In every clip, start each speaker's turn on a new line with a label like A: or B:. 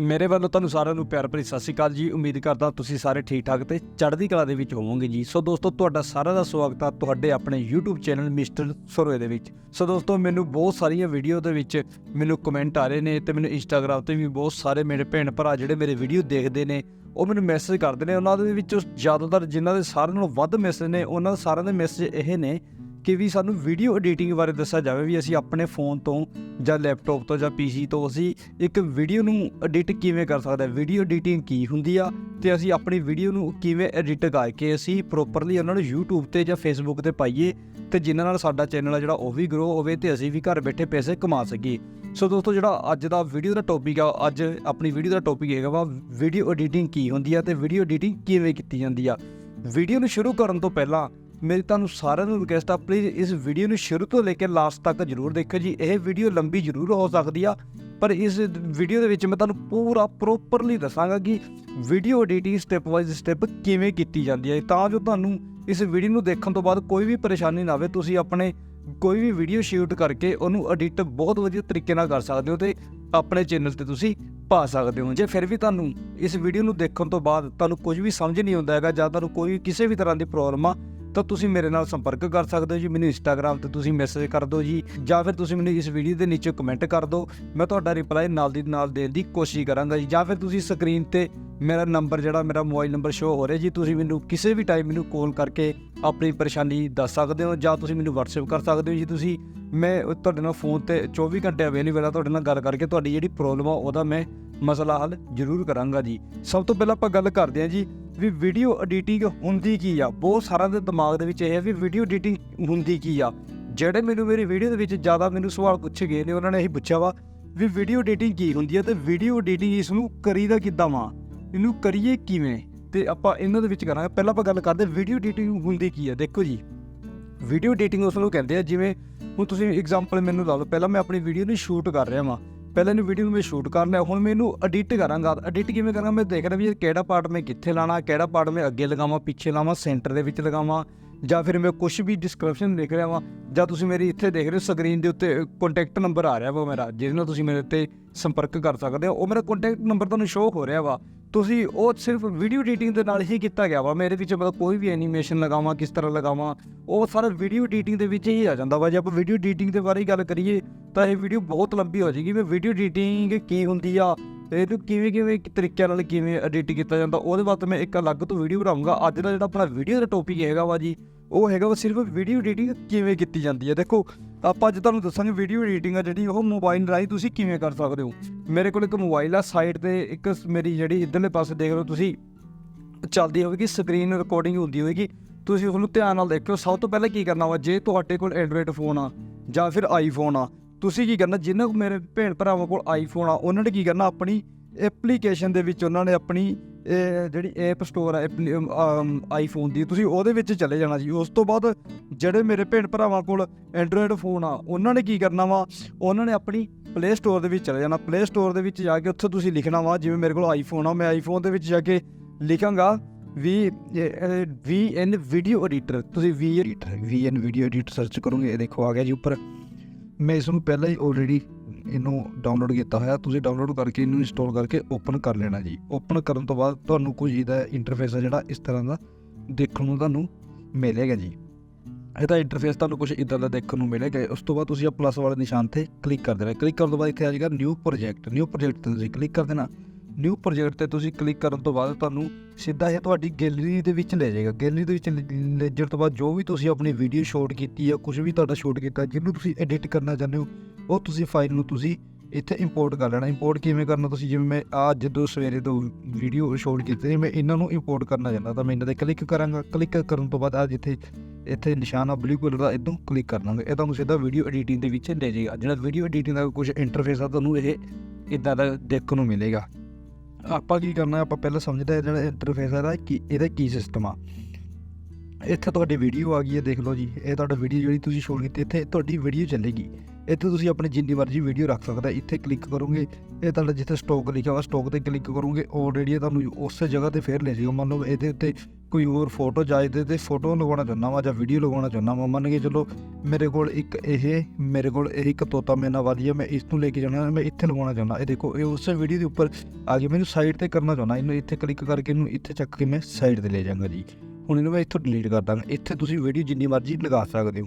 A: ਮੇਰੇ ਵੱਲੋਂ ਤੁਹਾਨੂੰ ਸਾਰਿਆਂ ਨੂੰ ਪਿਆਰ ਭਰੀ ਸਤਿ ਸ਼੍ਰੀ ਅਕਾਲ ਜੀ। ਉਮੀਦ ਕਰਦਾ ਤੁਸੀਂ ਸਾਰੇ ਠੀਕ ਠਾਕ ਤੇ ਚੜ੍ਹਦੀ ਕਲਾ ਦੇ ਵਿੱਚ ਹੋਵੋਗੇ ਜੀ। ਸੋ ਦੋਸਤੋ, ਤੁਹਾਡਾ ਸਾਰਿਆਂ ਦਾ ਸਵਾਗਤ ਆ ਤੁਹਾਡੇ ਆਪਣੇ YouTube ਚੈਨਲ ਮਿਸਟਰ ਸਰੋਏ ਦੇ ਵਿੱਚ। ਸੋ ਦੋਸਤੋ, ਮੈਨੂੰ ਬਹੁਤ ਸਾਰੀਆਂ ਵੀਡੀਓ ਦੇ ਵਿੱਚ ਮੈਨੂੰ ਕਮੈਂਟ ਆ ਰਹੇ ਨੇ ਤੇ ਮੈਨੂੰ Instagram ਤੇ ਵੀ ਬਹੁਤ ਸਾਰੇ ਮੇਰੇ ਭੈਣ ਭਰਾ ਜਿਹੜੇ ਮੇਰੇ ਵੀਡੀਓ ਦੇਖਦੇ ਨੇ, ਉਹ ਮੈਨੂੰ ਮੈਸੇਜ ਕਰਦੇ ਨੇ। ਉਹਨਾਂ ਦੇ ਵਿੱਚੋਂ ਜ਼ਿਆਦਾਤਰ ਜਿਨ੍ਹਾਂ ਦੇ ਸਾਰਿਆਂ ਨਾਲੋਂ ਵੱਧ ਮੈਸੇਜ ਨੇ, ਉਹਨਾਂ ਦੇ ਸਾਰਿਆਂ ਦੇ ਮੈਸੇਜ ਇਹ ਨੇ ਕਿ ਵੀ ਸਾਨੂੰ ਵੀਡੀਓ ਐਡੀਟਿੰਗ ਬਾਰੇ ਦੱਸਿਆ ਜਾਵੇ ਵੀ ਅਸੀਂ ਆਪਣੇ ਫੋਨ ਤੋਂ ਜਾਂ ਲੈਪਟਾਪ ਤੋਂ ਜਾਂ ਪੀਸੀ ਤੋਂ ਅਸੀਂ ਇੱਕ ਵੀਡੀਓ ਨੂੰ ਐਡਿਟ ਕਿਵੇਂ ਕਰ ਸਕਦੇ ਹਾਂ? ਵੀਡੀਓ ਐਡੀਟਿੰਗ ਕੀ ਹੁੰਦੀ ਆ? ਤੇ ਅਸੀਂ ਆਪਣੀ ਵੀਡੀਓ ਨੂੰ ਕਿਵੇਂ ਐਡਿਟ ਕਰਕੇ ਅਸੀਂ ਪ੍ਰੋਪਰਲੀ ਉਹਨਾਂ ਨੂੰ YouTube ਤੇ ਜਾਂ Facebook ਤੇ ਪਾਈਏ ਤੇ ਜਿਨ੍ਹਾਂ ਨਾਲ ਸਾਡਾ ਚੈਨਲ ਆ ਜਿਹੜਾ ਉਹ ਵੀ ਗਰੋ ਹੋਵੇ ਤੇ ਅਸੀਂ ਵੀ ਘਰ ਬੈਠੇ ਪੈਸੇ ਕਮਾ ਸਕੀਏ। ਸੋ ਦੋਸਤੋ ਜਿਹੜਾ ਅੱਜ ਦਾ ਵੀਡੀਓ ਦਾ ਟੌਪਿਕ ਆ, ਅੱਜ ਆਪਣੀ ਵੀਡੀਓ ਦਾ ਟੌਪਿਕ ਹੈਗਾ ਵਾ ਵੀਡੀਓ ਐਡੀਟਿੰਗ ਕੀ ਹੁੰਦੀ ਆ ਤੇ ਵੀਡੀਓ ਐਡੀਟਿੰਗ ਕਿਵੇਂ ਕੀਤੀ ਜਾਂਦੀ ਆ? ਵੀਡੀਓ ਨੂੰ ਸ਼ੁਰੂ ਕਰਨ ਤੋਂ ਪਹਿਲਾਂ ਮੇਰੀ ਤੁਹਾਨੂੰ ਸਾਰਿਆਂ ਨੂੰ ਰਿਕਵੈਸਟ ਆ ਪਲੀਜ਼ ਇਸ ਵੀਡੀਓ ਨੂੰ ਸ਼ੁਰੂ ਤੋਂ ਲੈ ਕੇ ਲਾਸਟ ਤੱਕ ਜਰੂਰ ਦੇਖਿਓ ਜੀ। ਇਹ ਵੀਡੀਓ ਲੰਬੀ ਜਰੂਰ ਹੋ ਸਕਦੀ ਆ, ਪਰ ਇਸ ਵੀਡੀਓ ਦੇ ਵਿੱਚ ਮੈਂ ਤੁਹਾਨੂੰ ਪੂਰਾ ਪ੍ਰੋਪਰਲੀ ਦੱਸਾਂਗਾ ਕਿ video editing step wise step ਕਿਵੇਂ ਕੀਤੀ ਜਾਂਦੀ ਹੈ ਤਾਂ ਜੋ ਤੁਹਾਨੂੰ ਇਸ ਵੀਡੀਓ ਨੂੰ ਦੇਖਣ ਤੋਂ ਬਾਅਦ ਕੋਈ ਵੀ ਪਰੇਸ਼ਾਨੀ ਨਾ ਆਵੇ, ਤੁਸੀਂ ਆਪਣੇ ਕੋਈ ਵੀ ਵੀਡੀਓ ਸ਼ੂਟ ਕਰਕੇ ਉਹਨੂੰ ਐਡਿਟ ਬਹੁਤ ਵਧੀਆ ਤਰੀਕੇ ਨਾਲ ਕਰ ਸਕਦੇ ਹੋ ਤੇ ਆਪਣੇ ਚੈਨਲ ਤੇ ਤੁਸੀਂ ਪਾ ਸਕਦੇ ਹੋ। ਜੇ ਫਿਰ ਵੀ ਤੁਹਾਨੂੰ ਇਸ ਵੀਡੀਓ ਨੂੰ ਦੇਖਣ ਤੋਂ ਬਾਅਦ ਤੁਹਾਨੂੰ ਕੁਝ ਵੀ ਸਮਝ ਨਹੀਂ ਆਉਂਦਾ ਹੈਗਾ ਜਾਂ ਤੁਹਾਨੂੰ ਕੋਈ ਕਿਸੇ ਵੀ ਤਰ੍ਹਾਂ ਦੀ ਪ੍ਰੋਬਲਮ ਆ ਤਾਂ ਤੁਸੀਂ ਮੇਰੇ ਨਾਲ ਸੰਪਰਕ ਕਰ ਸਕਦੇ ਹੋ ਜੀ, ਮੈਨੂੰ ਇੰਸਟਾਗ੍ਰam ਤੇ ਤੁਸੀਂ ਮੈਸੇਜ ਕਰ ਦਿਓ ਜੀ, ਜਾਂ ਫਿਰ ਤੁਸੀਂ ਮੈਨੂੰ ਇਸ ਵੀਡੀਓ ਦੇ ਨੀਚੇ ਕਮੈਂਟ ਕਰ ਦਿਓ, ਮੈਂ ਤੁਹਾਡਾ ਰਿਪਲਾਈ ਨਾਲ ਦੀ ਨਾਲ ਦੇਣ ਦੀ ਕੋਸ਼ਿਸ਼ ਕਰਾਂਗਾ ਜੀ, ਜਾਂ ਫਿਰ ਤੁਸੀਂ ਸਕਰੀਨ ਤੇ ਮੇਰਾ ਨੰਬਰ ਜਿਹੜਾ ਮੇਰਾ ਮੋਬਾਈਲ ਨੰਬਰ ਸ਼ੋ ਹੋ ਰਿਹਾ ਜੀ, ਤੁਸੀਂ ਮੈਨੂੰ ਕਿਸੇ ਵੀ ਟਾਈਮ ਮੈਨੂੰ ਕਾਲ ਕਰਕੇ ਆਪਣੀ ਪਰੇਸ਼ਾਨੀ ਦੱਸ ਸਕਦੇ ਹੋ, ਜਾਂ ਤੁਸੀਂ ਮੈਨੂੰ WhatsApp ਕਰ ਸਕਦੇ ਹੋ ਜੀ, ਤੁਸੀਂ ਮੈਂ ਤੁਹਾਡੇ ਨਾਲ ਫੋਨ ਤੇ 24 ਘੰਟੇ ਅਵੇਲੇਬਲ ਆ, ਤੁਹਾਡੇ ਨਾਲ ਗੱਲ ਕਰਕੇ ਤੁਹਾਡੀ ਜਿਹੜੀ ਪ੍ਰੋਬਲਮ ਆ, ਉਹਦਾ ਮੈਂ ਮਸਲਾ ਹੱਲ ਜ਼ਰੂਰ ਕਰਾਂਗਾ ਜੀ। ਸਭ ਤੋਂ ਪਹਿਲਾਂ ਆਪਾਂ ਗੱਲ ਕਰਦੇ ਹਾਂ ਜੀ ਵੀ ਵੀਡੀਓ ਐਡੀਟਿੰਗ ਹੁੰਦੀ ਕੀ ਆ? ਬਹੁਤ ਸਾਰਿਆਂ ਦੇ ਦਿਮਾਗ ਦੇ ਵਿੱਚ ਇਹ ਹੈ ਵੀ ਵੀਡੀਓ ਐਡੀਟਿੰਗ ਹੁੰਦੀ ਕੀ ਆ? ਜਿਹੜੇ ਮੈਨੂੰ ਮੇਰੀ ਵੀਡੀਓ ਦੇ ਵਿੱਚ ਜ਼ਿਆਦਾ ਮੈਨੂੰ ਸਵਾਲ ਪੁੱਛੇ ਗਏ ਨੇ, ਉਹਨਾਂ ਨੇ ਇਹੀ ਪੁੱਛਿਆ ਵਾ ਵੀ ਵੀਡੀਓ ਐਡੀਟਿੰਗ ਕੀ ਹੁੰਦੀ ਹੈ ਤੇ ਵੀਡੀਓ ਐਡੀਟਿੰਗ ਇਸ ਨੂੰ ਕਰੀਦਾ ਕਿੱਦਾਂ ਵਾ? ਇਹਨੂੰ ਕਰੀਏ ਕਿਵੇਂ? ਤੇ ਆਪਾਂ ਇਹਨਾਂ ਦੇ ਵਿੱਚ ਕਰਾਂਗੇ। ਪਹਿਲਾਂ ਆਪਾਂ ਗੱਲ ਕਰਦੇ ਵੀਡੀਓ ਐਡੀਟਿੰਗ ਹੁੰਦੀ ਕੀ ਆ? ਦੇਖੋ ਜੀ। ਵੀਡੀਓ ਐਡੀਟਿੰਗ ਉਸ ਨੂੰ ਕਹਿੰਦੇ ਆ ਜਿਵੇਂ ਹੁਣ ਤੁਸੀਂ ਐਗਜ਼ਾਮਪਲ ਮੈਨੂੰ ਲਾ ਲਓ। ਪਹਿਲਾਂ ਮੈਂ ਆਪਣੀ ਵੀਡੀਓ ਨੂੰ ਸ਼ੂਟ ਕਰ ਰਿਹਾ ਵਾਂ। ਪਹਿਲਾਂ ਇਹਨੂੰ ਵੀਡੀਓ ਨੂੰ ਮੈਂ ਸ਼ੂਟ ਕਰ ਲਿਆ ਹੁਣ ਮੈਂ ਇਹਨੂੰ ਐਡਿਟ ਕਰਾਂਗਾ। ਐਡਿਟ ਕਿਵੇਂ ਕਰਾਂਗਾ? ਮੈਂ ਦੇਖ ਰਿਹਾ ਵੀ ਕਿਹੜਾ ਪਾਰਟ ਮੈਂ ਕਿੱਥੇ ਲਾਣਾ, ਕਿਹੜਾ ਪਾਰਟ ਮੈਂ ਅੱਗੇ ਲਗਾਵਾਂ, ਪਿੱਛੇ ਲਾਵਾਂ ਸੈਂਟਰ ਦੇ ਵਿੱਚ ਲਗਾਵਾਂ, ਜਾਂ ਫਿਰ ਮੈਂ ਕੁਝ ਵੀ ਡਿਸਕ੍ਰਿਪਸ਼ਨ ਲਿਖ ਰਿਹਾ ਵਾਂ, ਜਾਂ ਤੁਸੀਂ ਮੇਰੀ ਇੱਥੇ ਦੇਖ ਰਹੇ ਹੋ ਸਕਰੀਨ ਦੇ ਉੱਤੇ ਕੰਟੈਕਟ ਨੰਬਰ ਆ ਰਿਹਾ ਵਾ ਮੇਰਾ, ਜਿਹਦੇ ਨਾਲ ਤੁਸੀਂ ਮੇਰੇ ਤੇ ਸੰਪਰਕ ਕਰ ਸਕਦੇ ਹੋ। ਉਹ ਮੇਰਾ ਕੰਟੈਕਟ ਨੰਬਰ ਤੁਹਾਨੂੰ ਸ਼ੋਅ ਹੋ ਰਿਹਾ ਵਾ। ਤੁਸੀਂ ਉਹ ਸਿਰਫ ਵੀਡੀਓ ਐਡੀਟਿੰਗ ਦੇ ਨਾਲ ਹੀ ਕੀਤਾ ਗਿਆ ਵਾ। ਮੇਰੇ ਵਿੱਚ ਮਤਲਬ ਕੋਈ ਵੀ ਐਨੀਮੇਸ਼ਨ ਲਗਾਵਾਂ, ਕਿਸ ਤਰ੍ਹਾਂ ਲਗਾਵਾਂ, ਉਹ ਸਾਰਾ ਵੀਡੀਓ ਐਡੀਟਿੰਗ ਦੇ ਵਿੱਚ ਹੀ ਆ ਜਾਂਦਾ ਵਾ। ਜੇ ਆਪਾਂ ਵੀਡੀਓ ਐਡੀਟਿੰਗ ਦੇ ਬਾਰੇ ਗੱਲ ਕਰੀਏ, ਤਾਂ ਇਹ ਵੀਡੀਓ ਬਹੁਤ ਲੰਬੀ ਹੋ ਜਾਏਗੀ। ਵੀ ਵੀਡੀਓ ਐਡੀਟਿੰਗ ਕੀ ਹੁੰਦੀ ਆ, ਤੇ ਇਹਨੂੰ ਕਿਵੇਂ ਕਿਵੇਂ ਤਰੀਕਿਆਂ ਨਾਲ ਕਿਵੇਂ ਐਡਿਟ ਕੀਤਾ ਜਾਂਦਾ, ਉਹਦੇ ਬਾਅਦ ਮੈਂ ਇੱਕ ਅਲੱਗ ਤੋਂ ਵੀਡੀਓ ਬਣਾਉਂਗਾ। ਅੱਜ ਦਾ ਜਿਹੜਾ ਆਪਣਾ ਵੀਡੀਓ ਦਾ ਟੌਪਿਕ ਹੈਗਾ ਵਾ ਜੀ, ਉਹ ਹੈਗਾ ਵਾ ਸਿਰਫ ਵੀਡੀਓ ਐਡੀਟਿੰਗ ਕਿਵੇਂ ਕੀਤੀ ਜਾਂਦੀ ਹੈ ਦੇਖੋ ਆਪਾਂ ਅੱਜ ਤੁਹਾਨੂੰ ਦੱਸਾਂਗੇ ਵੀਡੀਓ ਐਡੀਟਿੰਗ ਆ ਜਿਹੜੀ ਉਹ ਮੋਬਾਈਲ ਰਾਹੀਂ ਤੁਸੀਂ ਕਿਵੇਂ ਕਰ ਸਕਦੇ ਹੋ। ਮੇਰੇ ਕੋਲ ਇੱਕ ਮੋਬਾਈਲ ਆ ਸਾਈਡ ਤੇ ਇੱਕ ਮੇਰੀ ਜਿਹੜੀ ਇਧਰਲੇ ਪਾਸੇ ਦੇਖ ਲਓ ਤੁਸੀਂ। ਚੱਲਦੀ ਹੋਵੇਗੀ ਸਕਰੀਨ ਰਿਕਾਰਡਿੰਗ ਹੁੰਦੀ ਹੋਵੇਗੀ। ਤੁਸੀਂ ਉਹਨੂੰ ਧਿਆਨ ਨਾਲ ਦੇਖਿਓ, ਸਭ ਤੋਂ ਪਹਿਲਾਂ ਕੀ ਕਰਨਾ ਵਾ, ਜੇ ਤੁਹਾਡੇ ਕੋਲ ਐਂਡਰੋਇਡ ਫੋਨ ਆ ਜਾਂ ਫਿਰ ਆਈਫੋਨ ਆ, ਤੁਸੀਂ ਕੀ ਕਰਨਾ ਜਿਨ੍ਹਾਂ ਮੇਰੇ ਭੈਣ ਭਰਾਵਾਂ ਕੋਲ ਆਈਫੋਨ ਆ, ਉਹਨਾਂ ਨੇ ਕੀ ਕਰਨਾ, ਆਪਣੀ ਐਪਲੀਕੇਸ਼ਨ ਦੇ ਵਿੱਚ ਉਹਨਾਂ ਨੇ ਆਪਣੀ ਇਹ ਜਿਹੜੀ ਐਪ ਸਟੋਰ ਹੈ ਆਈਫੋਨ ਦੀ, ਤੁਸੀਂ ਉਹਦੇ ਵਿੱਚ ਚਲੇ ਜਾਣਾ ਜੀ। ਉਸ ਤੋਂ ਬਾਅਦ ਜਿਹੜੇ ਮੇਰੇ ਭੈਣ ਭਰਾਵਾਂ ਕੋਲ ਐਂਡਰੋਇਡ ਫੋਨ ਆ, ਉਹਨਾਂ ਨੇ ਕੀ ਕਰਨਾ ਵਾ? ਉਹਨਾਂ ਨੇ ਆਪਣੀ ਪਲੇ ਸਟੋਰ ਦੇ ਵਿੱਚ ਚਲੇ ਜਾਣਾ। ਪਲੇ ਸਟੋਰ ਦੇ ਵਿੱਚ ਜਾ ਕੇ ਉੱਥੇ ਤੁਸੀਂ ਲਿਖਣਾ ਵਾ, ਜਿਵੇਂ ਮੇਰੇ ਕੋਲ ਆਈਫੋਨ ਆ, ਮੈਂ ਆਈਫੋਨ ਦੇ ਵਿੱਚ ਜਾ ਕੇ ਲਿਖਾਂਗਾ ਵੀ ਵੀ ਐਨ ਵੀਡੀਓ ਐਡੀਟਰ ਤੁਸੀਂ ਵੀ ਐਡੀਟਰ ਵੀ ਐਨ ਵੀਡੀਓ ਐਡੀਟਰ ਸਰਚ ਕਰੋਗੇ, ਇਹ ਦੇਖੋ ਆ ਗਿਆ ਜੀ ਉੱਪਰ। ਮੈਂ ਇਸ ਨੂੰ ਪਹਿਲਾਂ ਹੀ ਆਲਰੇਡੀ ਇਹਨੂੰ ਡਾਊਨਲੋਡ ਕੀਤਾ ਹੋਇਆ, ਤੁਸੀਂ ਡਾਊਨਲੋਡ ਕਰਕੇ ਇਹਨੂੰ ਇੰਸਟਾਲ ਕਰਕੇ ਓਪਨ ਕਰ ਲੈਣਾ ਜੀ। ਓਪਨ ਕਰਨ ਤੋਂ ਬਾਅਦ ਤੁਹਾਨੂੰ ਕੁਝ ਇਹਦਾ ਇੰਟਰਫੇਸ ਹੈ ਜਿਹੜਾ ਇਸ ਤਰ੍ਹਾਂ ਦਾ ਦੇਖਣ ਨੂੰ ਤੁਹਾਨੂੰ ਮਿਲੇਗਾ ਜੀ। ਇਹਦਾ ਇੰਟਰਫੇਸ ਤੁਹਾਨੂੰ ਕੁਝ ਇਦਾਂ ਦਾ ਦੇਖਣ ਨੂੰ ਮਿਲੇਗਾ। ਉਸ ਤੋਂ ਬਾਅਦ ਤੁਸੀਂ ਆ ਪਲੱਸ ਵਾਲੇ ਨਿਸ਼ਾਨ ਤੇ ਕਲਿੱਕ ਕਰ ਦੇਣਾ। ਕਲਿੱਕ ਕਰਨ ਤੋਂ ਬਾਅਦ ਇੱਥੇ ਆ ਜਾਏਗਾ ਨਿਊ ਪ੍ਰੋਜੈਕਟ ਨਿਊ ਪ੍ਰੋਜੈਕਟ ਤੇ ਤੁਸੀਂ ਕਲਿੱਕ ਕਰ ਦੇਣਾ। ਨਿਊ ਪ੍ਰੋਜੈਕਟ ਤੇ ਤੁਸੀਂ ਕਲਿੱਕ ਕਰਨ ਤੋਂ ਬਾਅਦ ਤੁਹਾਨੂੰ ਸਿੱਧਾ ਇਹ ਤੁਹਾਡੀ ਗੈਲਰੀ ਦੇ ਵਿੱਚ ਲੈ ਜਾਏਗਾ। ਗੈਲਰੀ ਦੇ ਵਿੱਚ ਲੈ ਜਾਣ ਤੋਂ ਬਾਅਦ ਜੋ ਵੀ ਤੁਸੀਂ ਆਪਣੀ ਵੀਡੀਓ ਸ਼ੂਟ ਕੀਤੀ ਹੈ ਕੁਝ ਵੀ ਤੁਹਾਡਾ ਸ਼ੂਟ ਕੀਤਾ, ਜਿਹਨੂੰ ਤੁਸੀਂ ਐਡਿਟ ਕਰਨਾ ਚਾਹੁੰਦੇ ਹੋ, ਉਹ ਤੁਸੀਂ ਫਾਈਲ ਨੂੰ ਤੁਸੀਂ ਇੱਥੇ ਇੰਪੋਰਟ ਕਰ ਲੈਣਾ। ਇੰਪੋਰਟ ਕਿਵੇਂ ਕਰਨਾ ਤੁਸੀਂ? ਜਿਵੇਂ ਮੈਂ ਆ ਜਦੋਂ ਸਵੇਰੇ ਤੋਂ ਵੀਡੀਓ ਸ਼ੂਟ ਕੀਤੀ, ਮੈਂ ਇਹਨਾਂ ਨੂੰ ਇੰਪੋਰਟ ਕਰਨਾ ਚਾਹੁੰਦਾ ਤਾਂ ਮੈਂ ਇਹਨਾਂ ਤੇ ਕਲਿੱਕ ਕਰਾਂਗਾ। ਕਲਿੱਕ ਕਰਨ ਤੋਂ ਬਾਅਦ ਆ ਜਿੱਥੇ, ਇੱਥੇ ਨਿਸ਼ਾਨ ਆ ਬਲੂ ਕਲਰ ਦਾ ਇਦੋਂ ਕਲਿੱਕ ਕਰ ਕਰਨਾਗਾ ਇਹ ਤੁਹਾਨੂੰ ਸਿੱਧਾ ਵੀਡੀਓ ਐਡੀਟਿੰਗ ਦੇ ਵਿੱਚ ਲੈ ਜਾਏਗਾ। ਜਿਹੜਾ ਵੀਡੀਓ ਐਡੀਟਿੰਗ ਦਾ ਕੁਝ ਇੰਟਰਫੇਸ ਆ, ਤੁਹਾਨੂੰ ਇਹ ਇਦਾਂ ਦਾ ਦੇਖਣ ਨੂੰ ਮਿਲੇਗਾ। ਆਪਾਂ ਕੀ ਕਰਨਾ, ਆਪਾਂ ਪਹਿਲਾਂ ਸਮਝਦੇ ਹਾਂ ਜਿਹੜਾ ਇੰਟਰਫੇਸ ਹੈ ਕੀ, ਇਹਦਾ ਕੀ ਸਿਸਟਮ ਆ। ਇੱਥੇ ਤੁਹਾਡੀ ਵੀਡੀਓ ਆ ਗਈ ਹੈ, ਦੇਖ ਲਓ ਜੀ। ਇਹ ਤੁਹਾਡਾ ਵੀਡੀਓ ਜਿਹੜੀ ਤੁਸੀਂ ਸ਼ੂਟ ਕੀਤੀ, ਇੱਥੇ ਤੁਹਾਡੀ ਵੀਡੀਓ ਚੱਲੇਗੀ। ਇੱਥੇ ਤੁਸੀਂ ਆਪਣੀ ਜਿੰਨੀ ਮਰਜ਼ੀ ਵੀਡੀਓ ਰੱਖ ਸਕਦਾ ਇੱਥੇ ਕਲਿੱਕ ਕਰੋਗੇ, ਇਹ ਤੁਹਾਡਾ ਜਿੱਥੇ ਸਟਾਕ ਲਿਖਿਆ ਹੋਇਆ ਸਟਾਕ ਤੇ ਕਲਿੱਕ ਕਰੋਗੇ ਆਲਰੇਡੀ ਤੁਹਾਨੂੰ ਉਸੇ ਜਗ੍ਹਾ ਤੇ ਫੇਰ ਲੈ ਜਾਏਗਾ ਮੰਨ ਲਓ ਇਹਦੇ ਉੱਤੇ ਕੋਈ ਹੋਰ ਫੋਟੋ ਚਾਹੀਦੇ ਤੇ ਫੋਟੋ ਲਗਾਉਣਾ ਚਾਹੁੰਦਾ ਵਾਂ ਜਾਂ ਵੀਡੀਓ ਲਗਾਉਣਾ ਚਾਹੁੰਦਾ ਵਾਂ, ਮੰਨ ਕੇ ਚਲੋ ਮੇਰੇ ਕੋਲ ਇੱਕ ਇਹ, ਮੇਰੇ ਕੋਲ ਇਹ ਇੱਕ ਤੋਤਾ ਮੇਨਾ ਵਾਲੀ ਹੈ ਮੈਂ ਇਸ ਨੂੰ ਲੈ ਕੇ ਜਾਣਾ, ਮੈਂ ਇੱਥੇ ਲਗਾਉਣਾ ਚਾਹੁੰਦਾ। ਇਹ ਦੇਖੋ, ਇਹ ਉਸੇ ਵੀਡੀਓ ਦੇ ਉੱਪਰ ਆ ਗਿਆ ਮੈਨੂੰ ਸਾਈਡ ਤੇ ਕਰਨਾ ਚਾਹੁੰਦਾ, ਇਹਨੂੰ ਇੱਥੇ ਕਲਿੱਕ ਕਰਕੇ ਇਹਨੂੰ ਇੱਥੇ ਚੱਕ ਕੇ ਮੈਂ ਸਾਈਡ ਤੇ ਲੈ ਜਾਵਾਂਗਾ ਜੀ। ਹੁਣ ਇਹਨੂੰ ਮੈਂ ਇੱਥੋਂ ਡਿਲੀਟ ਕਰ ਦਾਂਗਾ, ਇੱਥੇ ਤੁਸੀਂ ਵੀਡੀਓ ਜਿੰਨੀ ਮਰਜ਼ੀ ਲਗਾ ਸਕਦੇ ਹੋ।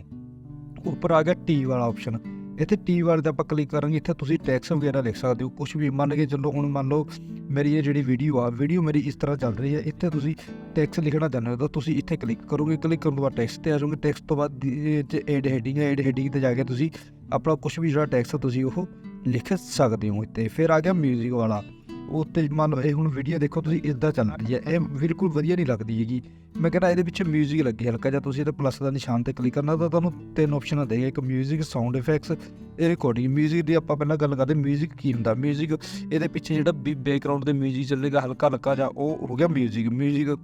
A: ਉੱਪਰ ਆ ਗਿਆ ਟੀ ਵਾਲਾ ਆਪਸ਼ਨ ਇੱਥੇ ਟੀ ਵਾਲੇ ਤੇ ਆਪਾਂ ਕਲਿੱਕ ਕਰਾਂਗੇ, ਇੱਥੇ ਤੁਸੀਂ ਟੈਕਸ ਵਗੈਰਾ ਲਿਖ ਸਕਦੇ ਹੋ। ਕੁਝ ਵੀ ਮੰਨ ਕੇ ਚੱਲੋ, ਹੁਣ ਮੰਨ ਲਓ ਮੇਰੀ ਇਹ ਜਿਹੜੀ ਵੀਡੀਓ ਆ ਵੀਡੀਓ ਮੇਰੀ ਇਸ ਤਰ੍ਹਾਂ ਚੱਲ ਰਹੀ ਹੈ। ਇੱਥੇ ਤੁਸੀਂ ਟੈਕਸ ਲਿਖਣਾ ਚਾਹੁੰਦੇ ਹੋ ਤਾਂ ਤੁਸੀਂ ਇੱਥੇ ਕਲਿੱਕ ਕਰੋਗੇ। ਕਲਿੱਕ ਕਰਨ ਤੋਂ ਬਾਅਦ ਟੈਕਸ ਤੇ ਆ ਜਾਓਗੇ। ਟੈਕਸ ਤੋਂ ਬਾਅਦ ਇਹ ਐਡ ਹੈਡਿੰਗ ਹੈ। ਐਡ ਹੈਡਿੰਗ ਤੇ ਜਾ ਕੇ ਤੁਸੀਂ ਆਪਣਾ ਕੁਝ ਵੀ ਜਿਹੜਾ ਟੈਕਸਟ ਤੁਸੀਂ ਉਹ ਲਿਖ ਸਕਦੇ ਹੋ ਇੱਥੇ। ਫਿਰ ਆ ਗਿਆ 뮤직 ਵਾਲਾ। ਉੱਤੇ ਮੰਨ ਲਓ ਇਹ ਹੁਣ ਵੀਡੀਓ ਦੇਖੋ ਤੁਸੀਂ ਇਦਾਂ ਚੱਲ ਰਹੀ ਹੈ ਇਹ ਬਿਲਕੁਲ ਵਧੀਆ ਨਹੀਂ ਲੱਗਦੀ ਹੈਗੀ ਮੈਂ ਕਹਿੰਦਾ ਇਹਦੇ ਪਿੱਛੇ 뮤직 ਲੱਗੇ ਹਲਕਾ ਜਿਹਾ ਤੁਸੀਂ ਇਹਦੇ ਪਲੱਸ ਦਾ ਨਿਸ਼ਾਨ ਤੇ ਕਲਿੱਕ ਕਰਨਾ ਤਾਂ ਤੁਹਾਨੂੰ ਤਿੰਨ ਆਪਸ਼ਨਾਂ ਦੇਗਾ ਇੱਕ 뮤직 ਸਾਊਂਡ ਇਫੈਕਟਸ ਇਹ ਰਿਕਾਰਡਿੰਗ 뮤직 ਦੀ ਆਪਾਂ ਪਹਿਲਾਂ ਗੱਲ ਕਰਦੇ 뮤직 ਕੀ ਹੁੰਦਾ 뮤직 ਇਹਦੇ ਪਿੱਛੇ ਜਿਹੜਾ ਬੈਕਗ੍ਰਾਉਂਡ ਦੇ 뮤직 ਚੱਲੇਗਾ ਹਲਕਾ ਹਲਕਾ ਜਿਹਾ ਉਹ ਹੋ ਗਿਆ 뮤직 뮤직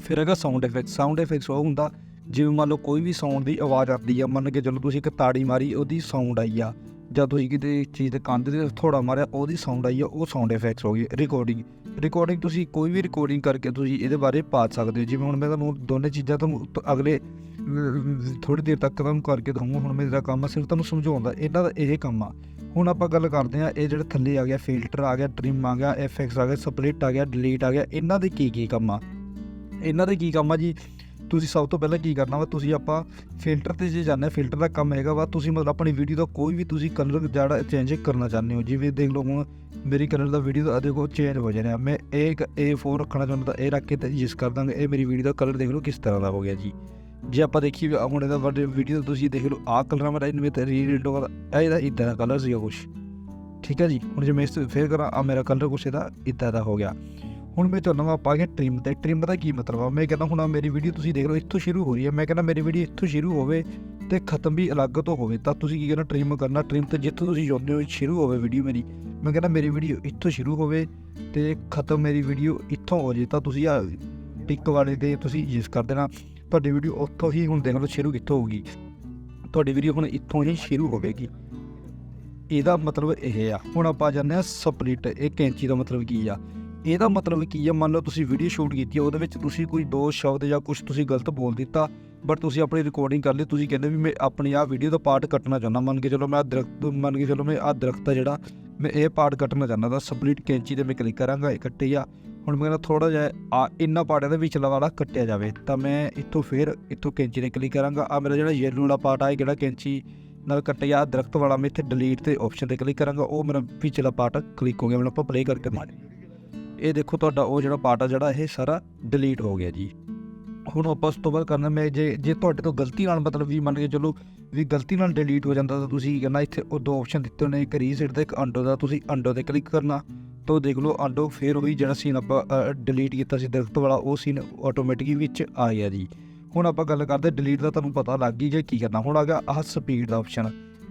A: ਫਿਰ ਹੈਗਾ ਸਾਊਂਡ ਇਫੈਕਟ ਸਾਊਂਡ ਇਫੈਕਟਸ ਉਹ ਹੁੰਦਾ ਜਿਵੇਂ ਮੰਨ ਲਓ ਕੋਈ ਵੀ ਸਾਊਂਡ ਦੀ ਆਵਾਜ਼ ਆਉਂਦੀ ਆ ਮੰਨ ਕੇ ਚਲੋ ਤੁਸੀਂ ਇੱਕ ਤਾੜੀ ਮਾਰੀ ਉਹਦੀ ਸਾਊਂਡ ਆਈ ਆ ਜਾਂ ਤੁਸੀਂ ਕਿਤੇ ਚੀਜ਼ ਦੇ ਕੰਧ ਦੇ ਥੋੜਾ ਮਾਰਿਆ, ਉਹਦੀ ਸਾਊਂਡ ਆਈ ਆ, ਉਹ ਸਾਊਂਡ ਇਫੈਕਟਸ ਹੋ ਗਈ। ਰਿਕਾਰਡਿੰਗ ਰਿਕਾਰਡਿੰਗ ਤੁਸੀਂ ਕੋਈ ਵੀ ਰਿਕਾਰਡਿੰਗ ਕਰਕੇ ਤੁਸੀਂ ਇਹਦੇ ਬਾਰੇ ਪਾ ਸਕਦੇ ਹੋ। ਜਿਵੇਂ ਹੁਣ ਮੈਂ ਤੁਹਾਨੂੰ ਦੋਨੇ ਚੀਜ਼ਾਂ ਤੁਹਾਨੂੰ ਅਗਲੇ ਥੋੜੀ ਦੇਰ ਤੱਕ ਤੁਹਾਨੂੰ ਕਰਕੇ ਦਊਂਗਾ ਹੁਣ ਮੇਰਾ ਕੰਮ ਆ ਸਿਰਫ ਤੁਹਾਨੂੰ ਸਮਝਾਉਣ ਦਾ। ਇਹਨਾਂ ਦਾ ਇਹ ਕੰਮ ਆ। ਹੁਣ ਆਪਾਂ ਗੱਲ ਕਰਦੇ ਆ ਇਹ ਜਿਹੜੇ ਥੱਲੇ ਆ ਗਿਆ ਫਿਲਟਰ ਆ ਗਿਆ ਟ੍ਰਿਮ ਆ ਗਿਆ ਐਫਐਕਸ ਆ ਗਿਆ ਸਪਲਿਟ ਆ ਗਿਆ ਡਿਲੀਟ ਆ ਗਿਆ, ਇਹਨਾਂ ਦੇ ਕੀ ਕੀ ਕੰਮ ਆ? ਇਹਨਾਂ ਦੇ ਕੀ ਕੰਮ ਆ ਜੀ? ਤੁਸੀਂ ਸਭ ਤੋਂ ਪਹਿਲਾਂ ਕੀ ਕਰਨਾ ਵਾ, ਤੁਸੀਂ ਆਪਾਂ ਫਿਲਟਰ ਤੇ ਜੇ ਜਾਂਦੇ ਫਿਲਟਰ ਦਾ ਕੰਮ ਹੈਗਾ ਵਾ, ਤੁਸੀਂ ਮਤਲਬ ਆਪਣੀ ਵੀਡੀਓ ਦਾ ਕੋਈ ਵੀ ਤੁਸੀਂ ਕਲਰ ਜਿਹੜਾ ਚੇਂਜ ਕਰਨਾ ਚਾਹੁੰਦੇ ਹੋ, ਜਿਵੇਂ ਦੇਖ ਲਓ ਹੁਣ ਮੇਰੀ ਕਲਰ ਦਾ ਵੀਡੀਓ ਦਾ ਦੇਖੋ ਚੇਂਜ ਹੋ ਜਾਣਾ, ਮੈਂ ਇਹ ਇੱਕ A4 ਰੱਖਣਾ ਚਾਹੁੰਦਾ ਤਾਂ ਇਹ ਰੱਖ ਕੇ ਤੇ ਯੂਜ਼ ਕਰ ਦਾਂਗੇ, ਇਹ ਮੇਰੀ ਵੀਡੀਓ ਦਾ ਕਲਰ ਦੇਖ ਲਓ ਕਿਸ ਤਰ੍ਹਾਂ ਦਾ ਹੋ ਗਿਆ ਜੀ। ਜੇ ਆਪਾਂ ਦੇਖੀਏ ਵੀ ਹੁਣ ਇਹਦਾ ਵੱਡੇ ਵੀਡੀਓ ਤੁਸੀਂ ਦੇਖ ਲਓ, ਆਹ ਕਲਰ ਮੇਰਾ, ਇਹਨੂੰ ਤੇ ਰੀਡ ਹੋਗਾ ਇਹ ਇਹਦਾ ਇਦਾਂ ਦਾ ਕਲਰ ਸੀਗਾ ਕੁਛ। ਠੀਕ ਹੈ ਜੀ, ਹੁਣ ਜੇ ਮੈਂ ਇਸ ਤੋਂ ਫੇਰ ਕਰਾਂ ਆ ਮੇਰਾ ਕਲਰ ਕੁਛ ਇਹਦਾ ਇਦਾਂ ਦਾ ਹੋ ਗਿਆ। ਹੁਣ ਮੈਂ ਤੁਹਾਨੂੰ ਆਪਾਂ ਗਿਆ ਟ੍ਰਿਮ ਤੇ ਟ੍ਰਿਮ ਦਾ ਕੀ ਮਤਲਬ ਆ? ਮੈਂ ਕਹਿੰਦਾ ਹੁਣ ਮੇਰੀ ਵੀਡੀਓ ਤੁਸੀਂ ਦੇਖ ਲਓ, ਇੱਥੋਂ ਸ਼ੁਰੂ ਹੋ ਰਹੀ ਹੈ ਮੈਂ ਕਹਿੰਦਾ ਮੇਰੀ ਵੀਡੀਓ ਇੱਥੋਂ ਸ਼ੁਰੂ ਹੋਵੇ ਤੇ ਖਤਮ ਵੀ ਅਲੱਗ ਤੋਂ ਹੋਵੇ। ਤਾਂ ਤੁਸੀਂ ਕੀ ਕਰਨਾ? ਟ੍ਰਿਮ ਕਰਨਾ। ਟ੍ਰਿਮ ਤੇ ਜਿੱਥੋਂ ਤੁਸੀਂ ਚਾਹੁੰਦੇ ਹੋ ਸ਼ੁਰੂ ਹੋਵੇ ਵੀਡੀਓ ਮੇਰੀ। ਮੈਂ ਕਹਿੰਦਾ ਮੇਰੀ ਵੀਡੀਓ ਇੱਥੋਂ ਸ਼ੁਰੂ ਹੋਵੇ ਤੇ ਖਤਮ ਮੇਰੀ ਵੀਡੀਓ ਇੱਥੋਂ ਹੋ ਜੇ। ਤਾਂ ਤੁਸੀਂ ਆ ਟਿਕ ਵਾਲੇ ਤੇ ਤੁਸੀਂ ਯੂਜ਼ ਕਰ ਦੇਣਾ। ਤੁਹਾਡੀ ਵੀਡੀਓ ਉੱਥੋਂ ਹੀ ਹੁਣ ਦੇਖ ਲਓ ਸ਼ੁਰੂ ਕਿੱਥੋਂ ਹੋਊਗੀ। ਤੁਹਾਡੀ ਵੀਡੀਓ ਹੁਣ ਇੱਥੋਂ ਹੀ ਸ਼ੁਰੂ ਹੋਵੇਗੀ। ਇਹਦਾ ਮਤਲਬ ਇਹ ਆ। ਹੁਣ ਆਪਾਂ ਜਾਂਦੇ ਆ ਸਪਲਿਟ ਇਹ ਕੈਂਚੀ ਦਾ ਮਤਲਬ ਕੀ ਆ? ਇਹਦਾ ਮਤਲਬ ਕੀ ਆ? ਮੰਨ ਲਓ ਤੁਸੀਂ ਵੀਡੀਓ ਸ਼ੂਟ ਕੀਤੀ ਆ, ਉਹਦੇ ਵਿੱਚ ਤੁਸੀਂ ਕੋਈ ਦੋ ਸ਼ਬਦ ਜਾਂ ਕੁਝ ਤੁਸੀਂ ਗਲਤ ਬੋਲ ਦਿੱਤਾ ਬਟ ਤੁਸੀਂ ਆਪਣੀ ਰਿਕਾਰਡਿੰਗ ਕਰ ਲਈ, ਤੁਸੀਂ ਕਹਿੰਦੇ ਵੀ ਮੈਂ ਆਪਣੀ ਆ ਵੀਡੀਓ ਦਾ ਪਾਰਟ ਕੱਟਣਾ ਚਾਹੁੰਦਾ। ਮੰਨ ਕੇ ਚਲੋ ਮੈਂ ਆਹ ਦਰਖਤ, ਮੰਨ ਕੇ ਚਲੋ ਮੈਂ ਆ ਦਰਖਤ ਆ ਜਿਹੜਾ, ਮੈਂ ਇਹ ਪਾਰਟ ਕੱਟਣਾ ਚਾਹੁੰਦਾ ਤਾਂ ਸਪਲਿਟ ਕੈਂਚੀ ਤੇ ਮੈਂ ਕਲਿੱਕ ਕਰਾਂਗਾ, ਇਹ ਕੱਟੇ ਆ। ਹੁਣ ਮੈਂ ਕਹਿੰਦਾ ਥੋੜਾ ਜਿਹਾ ਆ ਇੰਨਾ ਪਾਰਟ ਇਹਦੇ ਵਿਚਲਾ ਵਾਲਾ ਕੱਟਿਆ ਜਾਵੇ, ਤਾਂ ਮੈਂ ਇੱਥੋਂ ਫੇਰ ਇੱਥੋਂ ਕੈਂਚੀ ਤੇ ਕਲਿੱਕ ਕਰਾਂਗਾ। ਆ ਮੇਰਾ ਜਿਹੜਾ ਯੈਲੋ ਵਾਲਾ ਪਾਰਟ ਆ, ਇਹ ਜਿਹੜਾ ਕੈਂਚੀ ਨਾਲ ਕੱਟਿਆ? ਆਹ ਦਰਖਤ ਵਾਲਾ, ਮੈਂ ਇੱਥੇ ਡਿਲੀਟ ਤੇ ਆਪਸ਼ਨ ਤੇ ਕਲਿੱਕ ਕਰਾਂਗਾ, ਉਹ ਮੇਰਾ ਵਿਚਲਾ ਪਾਰਟ ਕਲਿੱਕ ਹੋ ਗਿਆ ਮੈਨੂੰ ਆਪਾਂ ਪਲੇ ਕਰਕੇ ਦੇਖ ਇਹ ਦੇਖੋ ਤੁਹਾਡਾ ਉਹ ਜਿਹੜਾ ਪਾਰਟ ਆ, ਜਿਹੜਾ ਇਹ ਸਾਰਾ ਡਿਲੀਟ ਹੋ ਗਿਆ ਜੀ। ਹੁਣ ਆਪਾਂ ਉਸ ਤੋਂ ਬਾਅਦ ਕਰਨਾ ਮੈਂ ਜੇ ਜੇ ਤੁਹਾਡੇ ਤੋਂ ਗਲਤੀ ਨਾਲ ਮਤਲਬ ਵੀ ਮੰਨ ਕੇ ਚਲੋ ਵੀ ਗਲਤੀ ਨਾਲ ਡਿਲੀਟ ਹੋ ਜਾਂਦਾ ਤਾਂ ਤੁਸੀਂ ਕਹਿੰਦਾ ਇੱਥੇ ਉਹ ਦੋ ਆਪਸ਼ਨ ਦਿੱਤੇ ਹੋਣੇ ਇੱਕ ਰੀਸੈਟ ਤੇ ਇੱਕ ਅੰਡੋ ਦਾ, ਤੁਸੀਂ ਅੰਡੋ ਤੇ ਕਲਿੱਕ ਕਰਨਾ। ਤਾਂ ਦੇਖ ਲਓ ਅੰਡੋ ਫੇਰ ਉਹੀ ਜਿਹੜਾ ਸੀਨ ਆਪਾਂ ਡਿਲੀਟ ਕੀਤਾ ਸੀ ਦਰਖਤ ਵਾਲਾ, ਉਹ ਸੀਨ ਆਟੋਮੈਟਿਕ ਵਿੱਚ ਆ ਗਿਆ ਜੀ। ਹੁਣ ਆਪਾਂ ਗੱਲ ਕਰਦੇ ਡਿਲੀਟ ਦਾ, ਤੁਹਾਨੂੰ ਪਤਾ ਲੱਗ ਗਈ ਜੇ ਕੀ ਕਰਨਾ। ਹੁਣ ਆ ਗਿਆ ਆਹ ਸਪੀਡ ਦਾ ਆਪਸ਼ਨ